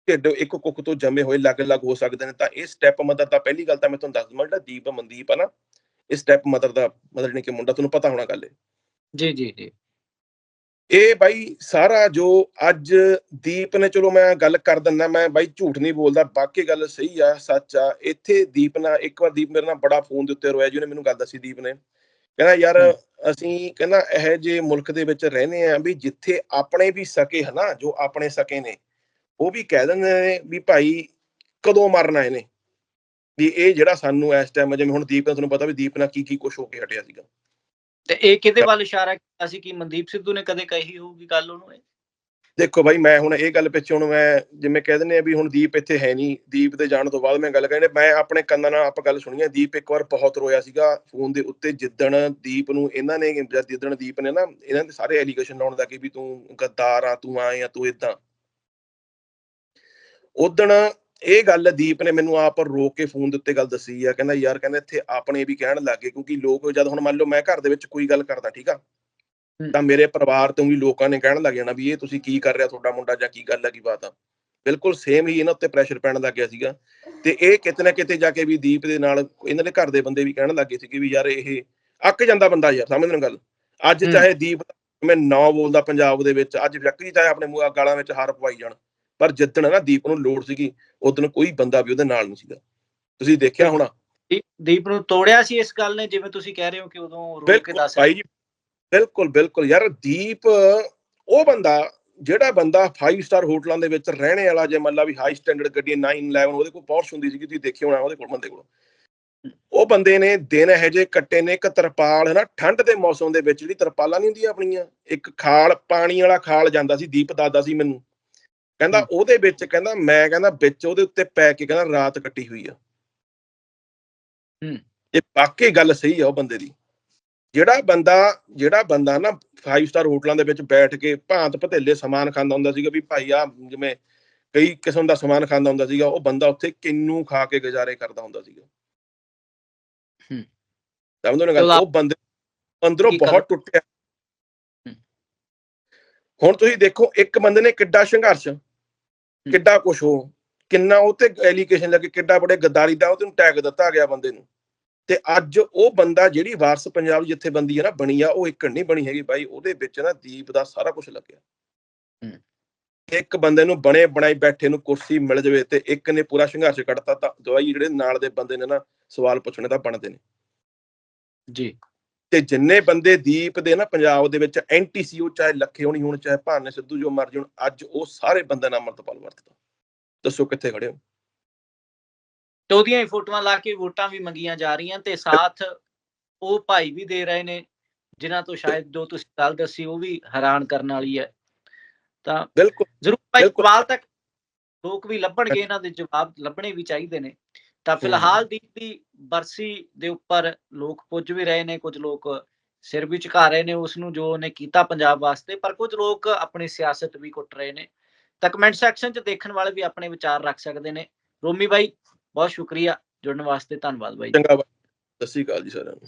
ਢਿੱਡ ਇੱਕ ਕੁੱਕ ਤੋਂ ਜੰਮੇ ਹੋਏ ਅਲੱਗ-ਅਲੱਗ ਹੋ ਸਕਦੇ ਨੇ, ਤਾਂ ਇਹ ਸਟੈਪ ਮਦਰ ਦਾ ਪਹਿਲੀ ਗੱਲ ਤਾਂ ਮੈਂ ਤੁਹਾਨੂੰ ਦੱਸ ਦਵਾਂ ਜਿਹੜਾ ਦੀਪ ਮਨਦੀਪ ਆ ਨਾ, ਇਹ ਸਟੈਪ ਮਦਰ ਦਾ ਮਦਰ ਨੇ ਕਿ ਮੁੰਡਾ, ਤੁਹਾਨੂੰ ਪਤਾ ਹੋਣਾ ਗੱਲ ਹੈ ਜੀ ਜੀ ਜੀ। ਇਹ ਬਾਈ ਸਾਰਾ ਜੋ ਅੱਜ ਦੀਪ ਨੇ ਚਲੋ ਮੈਂ ਗੱਲ ਕਰ ਦਿੰਦਾ ਮੈਂ ਬਾਈ ਝੂਠ ਨਹੀਂ ਬੋਲਦਾ ਬਾਕੀ ਗੱਲ ਸਹੀ ਆ ਸੱਚ ਆ। ਇੱਥੇ ਦੀਪ ਨਾਲ ਇੱਕ ਵਾਰ ਦੀਪ ਮੇਰੇ ਨਾਲ ਬੜਾ ਫੋਨ ਦੇ ਉੱਤੇ ਰੋਇਆ ਜਿਹਨੇ ਮੈਨੂੰ ਗੱਲ ਦੱਸੀ ਦੀਪ ਨੇ। ਕਹਿੰਦਾ ਯਾਰ। ਅਸੀਂ ਕਹਿੰਦਾ ਇਹ ਜੇ ਮੁਲਕ ਦੇ ਵਿੱਚ ਰਹਿੰਦੇ ਆ ਵੀ ਜਿੱਥੇ ਆਪਣੇ ਵੀ ਸਕੇ ਹਨਾ ਜੋ ਆਪਣੇ ਸਕੇ ਨੇ। ਉਹ ਵੀ ਕਹਿ ਦਿੰਦੇ ਨੇ ਵੀ ਭਾਈ ਕਦੋਂ ਮਰਨਾ ਇਹਨੇ ਵੀ ਇਹ ਜਿਹੜਾ ਸਾਨੂੰ ਇਸ ਟਾਈਮ ਜਿਵੇਂ ਹੁਣ ਦੀਪ ਦਾ ਤੁਹਾਨੂੰ ਪਤਾ ਵੀ ਦੀਪ ਨਾਲ ਕੀ ਕੀ ਕੁਝ ਹੋ ਕੇ ਹਟਿਆ ਸੀਗਾ। ਤੇ ਇਹ ਕਿਹਦੇ ਵੱਲ ਇਸ਼ਾਰਾ ਕੀਤਾ ਸੀ ਕਿ ਮਨਦੀਪ ਸਿੱਧੂ ਨੇ ਕਦੇ ਕਹੀ ਹੋਊਗੀ ਗੱਲ ਉਹਨੂੰ ਇਹ? ਦੇਖੋ ਬਾਈ ਮੈਂ ਹੁਣ ਇਹ ਗੱਲ ਪਿੱਛੇ ਹੁਣ ਮੈਂ ਜਿਵੇਂ ਕਹਿ ਦਿੰਦੇ ਆ ਵੀ ਹੁਣ ਦੀਪ ਇੱਥੇ ਹੈ ਨਹੀਂ ਦੀਪ ਦੇ ਜਾਣ ਤੋਂ ਬਾਅਦ ਮੈਂ ਗੱਲ ਕਹਿੰਦੇ ਮੈਂ ਆਪਣੇ ਕੰਨਾਂ ਨਾਲ ਆਪ ਗੱਲ ਸੁਣੀ ਆ ਦੀਪ ਇੱਕ ਵਾਰ ਬਹੁਤ ਰੋਇਆ ਸੀਗਾ ਫੋਨ ਦੇ ਉੱਤੇ ਜਿੱਦਣ ਦੀਪ ਨੂੰ ਇਹਨਾਂ ਨੇ ਜਦ ਜਿੱਦਣ ਦੀਪ ਨੇ ਨਾ ਇਹਨਾਂ ਦੇ ਸਾਰੇ ਐਲੀਗੇਸ਼ਨ ਲਾਉਣ ਲੱਗੇ ਵੀ ਤੂੰ ਗੱਦਾਰ ਆ ਤੂੰ ਆਏ ਆ ਤੂੰ ਇਦਾਂ ਉਦਣ ਇਹ ਗੱਲ ਦੀਪ ਨੇ ਮੈਨੂੰ ਆਪ ਰੋ ਕੇ ਫੋਨ ਦੇ ਉੱਤੇ ਗੱਲ ਦੱਸੀ ਆ ਕਹਿੰਦਾ ਯਾਰ ਕਹਿੰਦਾ ਇੱਥੇ ਆਪਣੇ ਵੀ ਕਹਿਣ ਲੱਗੇ ਕਿਉਂਕਿ ਲੋਕ ਜਦ ਹੁਣ ਮੰਨ ਲਓ ਮੈਂ ਘਰ ਦੇ ਵਿੱਚ ਕੋਈ ਗੱਲ ਕਰਦਾ ਠੀਕ ਆ? ਤਾਂ ਮੇਰੇ ਪਰਿਵਾਰ ਤੋਂ ਵੀ ਲੋਕਾਂ ਨੇ ਕਹਿਣ ਲੱਗ ਜਾਣਾ ਵੀ ਇਹ ਤੁਸੀਂ ਕੀ ਕਰ ਰਿਹਾ ਤੁਹਾਡਾ ਮੁੰਡਾ ਜਾਂ ਕੀ ਗੱਲ ਹੈ ਕੀ ਬਾਤ ਆ? ਬਿਲਕੁਲ ਸੇਮ ਹੀ ਇਹਨਾਂ ਉੱਤੇ ਪ੍ਰੈਸ਼ਰ ਪੈਣ ਲੱਗ ਗਿਆ ਸੀਗਾ। ਤੇ ਇਹ ਕਿਤੇ ਨਾ ਕਿਤੇ ਜਾ ਕੇ ਵੀ ਦੀਪ ਦੇ ਨਾਲ ਇਹਨਾਂ ਦੇ ਘਰ ਦੇ ਬੰਦੇ ਵੀ ਕਹਿਣ ਲੱਗੇ ਸੀਗੇ ਵੀ ਯਾਰ ਇਹ ਅੱਕ ਜਾਂਦਾ ਬੰਦਾ ਯਾਰ ਸਮਝਦੇ ਹੋ ਗੱਲ। ਅੱਜ। ਚਾਹੇ ਦੀਪ ਮੈਂ ਨਾਂ ਬੋਲਦਾ ਪੰਜਾਬ ਦੇ ਵਿੱਚ ਅੱਜ ਵਿਅਕਤੀ ਚਾਹੇ ਆਪਣੇ ਮੂੰਹ ਗਾਲਾਂ ਵਿੱਚ ਹਾਰ ਪਵਾਈ ਜਾਣ। ਪਰ ਜਿੱਦਣ ਨਾ ਦੀਪ ਨੂੰ ਲੋੜ ਸੀਗੀ ਉਦੋਂ ਕੋਈ ਬੰਦਾ ਵੀ ਉਹਦੇ ਨਾਲ ਨਹੀਂ ਸੀਗਾ। ਤੁਸੀਂ ਦੇਖਿਆ ਹੋਣਾ? ਦੀਪ- ਨੂੰ ਤੋੜਿਆ ਸੀ ਇਸ ਗੱਲ ਨੇ ਜਿਵੇਂ ਤੁਸੀਂ ਕਹਿ ਰਹੇ ਹੋ ਕਿ ਉਦੋਂ ਰੋ ਕੇ ਬਿਲਕੁਲ ਦੱਸ ਭਾਈ ਜੀ ਬਿਲਕੁਲ ਬਿਲਕੁਲ ਯਾਰ ਦੀਪ ਉਹ ਬੰਦਾ ਜਿਹੜਾ ਬੰਦਾ 5 ਸਟਾਰ ਹੋਟਲਾਂ ਦੇ ਵਿੱਚ ਰਹਿਣੇ ਵਾਲਾ ਜੇ ਮੰਨ ਲਾ ਵੀ ਹਾਈ ਸਟੈਂਡਰਡ ਗੱਡੀ 911 ਉਹਦੇ ਕੋਲ ਪੌਰਸ਼ ਹੁੰਦੀ ਸੀਗੀ ਤੁਸੀਂ ਦੇਖਿਆ ਹੋਣਾ ਉਹਦੇ ਕੋਲ ਬੰਦੇ ਕੋਲ। ਉਹ ਬੰਦੇ ਨੇ ਦਿਨ ਇਹੋ ਜਿਹੇ ਕੱਟੇ ਨੇ ਇੱਕ ਤਰਪਾਲ ਹੈ ਨਾ ਠੰਡ ਦੇ ਮੌਸਮ ਦੇ ਵਿੱਚ ਜਿਹੜੀ ਤਰਪਾਲਾਂ ਨਹੀਂ ਹੁੰਦੀਆਂ ਆਪਣੀਆਂ ਇੱਕ ਖਾਲ ਪਾਣੀ ਵਾਲਾ ਖਾਲ ਜਾਂਦਾ ਸੀ ਦੀਪ ਦਾਦਾ ਸੀ ਮੈਨੂੰ। ਕਹਿੰਦਾ। ਉਹਦੇ ਵਿੱਚ ਕਹਿੰਦਾ ਮੈਂ ਕਹਿੰਦਾ ਵਿੱਚ ਉਹਦੇ ਉੱਤੇ ਪੈ ਕੇ ਕਹਿੰਦਾ ਰਾਤ ਕੱਟੀ ਹੋਈ ਆ ਹੂੰ। ਇਹ ਵਾਕਈ ਗੱਲ ਸਹੀ ਆ ਉਹ ਬੰਦੇ ਦੀ ਜਿਹੜਾ ਬੰਦਾ ਜਿਹੜਾ ਬੰਦਾ ਨਾ 5 ਸਟਾਰ ਹੋਟਲਾਂ ਦੇ ਵਿੱਚ ਬੈਠ ਕੇ ਭਾਂਤ ਭਤੇਲੇ ਸਮਾਨ ਖਾਂਦਾ ਹੁੰਦਾ ਸੀਗਾ ਵੀ ਭਾਈ ਆ ਜਿਵੇਂ ਕਈ ਕਿਸਮ ਦਾ ਸਮਾਨ ਖਾਂਦਾ ਹੁੰਦਾ ਸੀਗਾ ਉਹ ਬੰਦਾ ਉੱਥੇ ਕਿੰਨੂ ਖਾ ਕੇ ਗੁਜ਼ਾਰੇ ਕਰਦਾ ਹੁੰਦਾ ਸੀਗਾ ਹੂੰ। ਸਮਝੋ ਨਾ ਗੱਲ ਉਹ ਬੰਦੇ ਅੰਦਰੋਂ ਬਹੁਤ ਟੁੱਟਿਆ। ਹੁਣ ਤੁਸੀਂ ਦੇਖੋ ਇੱਕ ਬੰਦੇ ਨੇ ਕਿੱਡਾ ਸੰਘਰਸ਼ ਕਿੱਡਾ ਕੁਛ ਹੋ ਕਿੰਨਾ ਉਹ ਤੇ ਐਲੀਗੇਸ਼ਨ ਲੱਗੇ ਕਿੱਡਾ ਬੜੇ ਗੱਦਾਰੀ ਦਾ ਉਹਨੂੰ ਟੈਗ ਦਿੱਤਾ ਗਿਆ ਬੰਦੇ ਨੂੰ। ਤੇ ਅੱਜ ਉਹ ਬੰਦਾ ਜਿਹੜੀ ਵਾਰਸ ਪੰਜਾਬ ਜਿੱਥੇ ਬੰਦੀ ਹੈ ਨਾ ਬਣੀ ਆ ਉਹ ਇੱਕ ਨਹੀਂ ਬਣੀ ਹੈਗੀ ਬਾਈ ਉਹਦੇ ਵਿੱਚ ਨਾ ਦੀਪ ਦਾ ਸਾਰਾ ਕੁਝ ਲੱਗਿਆ। ਇੱਕ ਬੰਦੇ ਨੂੰ ਬਣੇ ਬਣਾਈ ਬੈਠੇ ਨੂੰ ਕੁਰਸੀ ਮਿਲ ਜਵੇ ਤੇ ਇੱਕ ਨੇ ਪੂਰਾ ਸੰਘਰਸ਼ ਕੱਢਤਾ ਤਾਂ ਦਵਾਈ ਜਿਹੜੇ ਨਾਲ ਦੇ ਬੰਦੇ ਨੇ ਨਾ ਸਵਾਲ ਪੁੱਛਣੇ ਤਾਂ ਬਣਦੇ ਨੇ। ਜੀ। ਤੇ ਜਿੰਨੇ ਬੰਦੇ ਦੀਪ ਦੇ ਨਾ ਪੰਜਾਬ ਦੇ ਵਿੱਚ ਐਂਟੀ ਸੀ ਉਹ ਚਾਹੇ ਲੱਖੇ ਹੋਣੀ ਹੁਣ ਚਾਹੇ ਭਾਨੇ ਸਿੱਧੂ ਜੋ ਮਰਜ਼ੀ ਹੁਣ ਅੱਜ ਉਹ ਸਾਰੇ ਬੰਦੇ ਨਾਲ ਅਮਰਤਪਾਲ ਵਰਤਦਾ। ਦੱਸੋ ਕਿੱਥੇ ਖੜੇ ਹੋ? ਤੇ ਉਹਦੀਆਂ ਹੀ ਫੋਟੋਆਂ ਲਾ ਕੇ ਵੋਟਾਂ ਵੀ ਮੰਗੀਆਂ ਜਾ ਰਹੀਆਂ ਤੇ ਸਾਥ ਉਹ ਭਾਈ ਵੀ ਦੇ ਰਹੇ ਨੇ ਜਿਨ੍ਹਾਂ ਤੋਂ ਸ਼ਾਇਦ ਜੋ ਤੁਸੀਂ ਗੱਲ ਦੱਸੀ ਉਹ ਵੀ ਹੈਰਾਨ ਕਰਨ ਵਾਲੀ ਹੈ। ਤਾਂ ਬਿਲਕੁਲ ਜ਼ਰੂਰ ਭਾਈ। ਸਵਾਲ ਤੱਕ ਲੋਕ ਵੀ ਲੱਭਣਗੇ ਇਹਨਾਂ ਦੇ ਜਵਾਬ ਲੱਭਣੇ ਵੀ ਚਾਹੀਦੇ ਨੇ। ਤਾਂ ਫਿਲਹਾਲ ਦੀਪ ਦੀ ਬਰਸੀ ਦੇ ਉੱਪਰ ਲੋਕ ਪੁੱਜ ਵੀ ਰਹੇ ਨੇ, ਕੁਝ ਲੋਕ ਸਿਰ ਵੀ ਝੁਕਾ ਰਹੇ ਨੇ ਉਸ ਨੂੰ ਜੋ ਉਹਨੇ ਕੀਤਾ ਪੰਜਾਬ ਵਾਸਤੇ, ਪਰ ਕੁਝ ਲੋਕ ਆਪਣੀ ਸਿਆਸਤ ਵੀ ਕੁੱਟ ਰਹੇ ਨੇ। ਤਾਂ ਕਮੈਂਟ ਸੈਕਸ਼ਨ 'ਚ ਦੇਖਣ ਵਾਲੇ ਵੀ ਆਪਣੇ ਵਿਚਾਰ ਰੱਖ ਸਕਦੇ ਨੇ। ਰੋਮੀ ਬਾਈ, ਬਹੁਤ ਸ਼ੁਕਰੀਆ। ਜੁੜਨ ਵਾਸਤੇ ਧੰਨਵਾਦ ਬਾਈ ਚੰਗਾ ਬਾਈ। ਸਤਿ ਸ਼੍ਰੀ ਅਕਾਲ ਜੀ ਸਾਰਿਆਂ ਨੂੰ।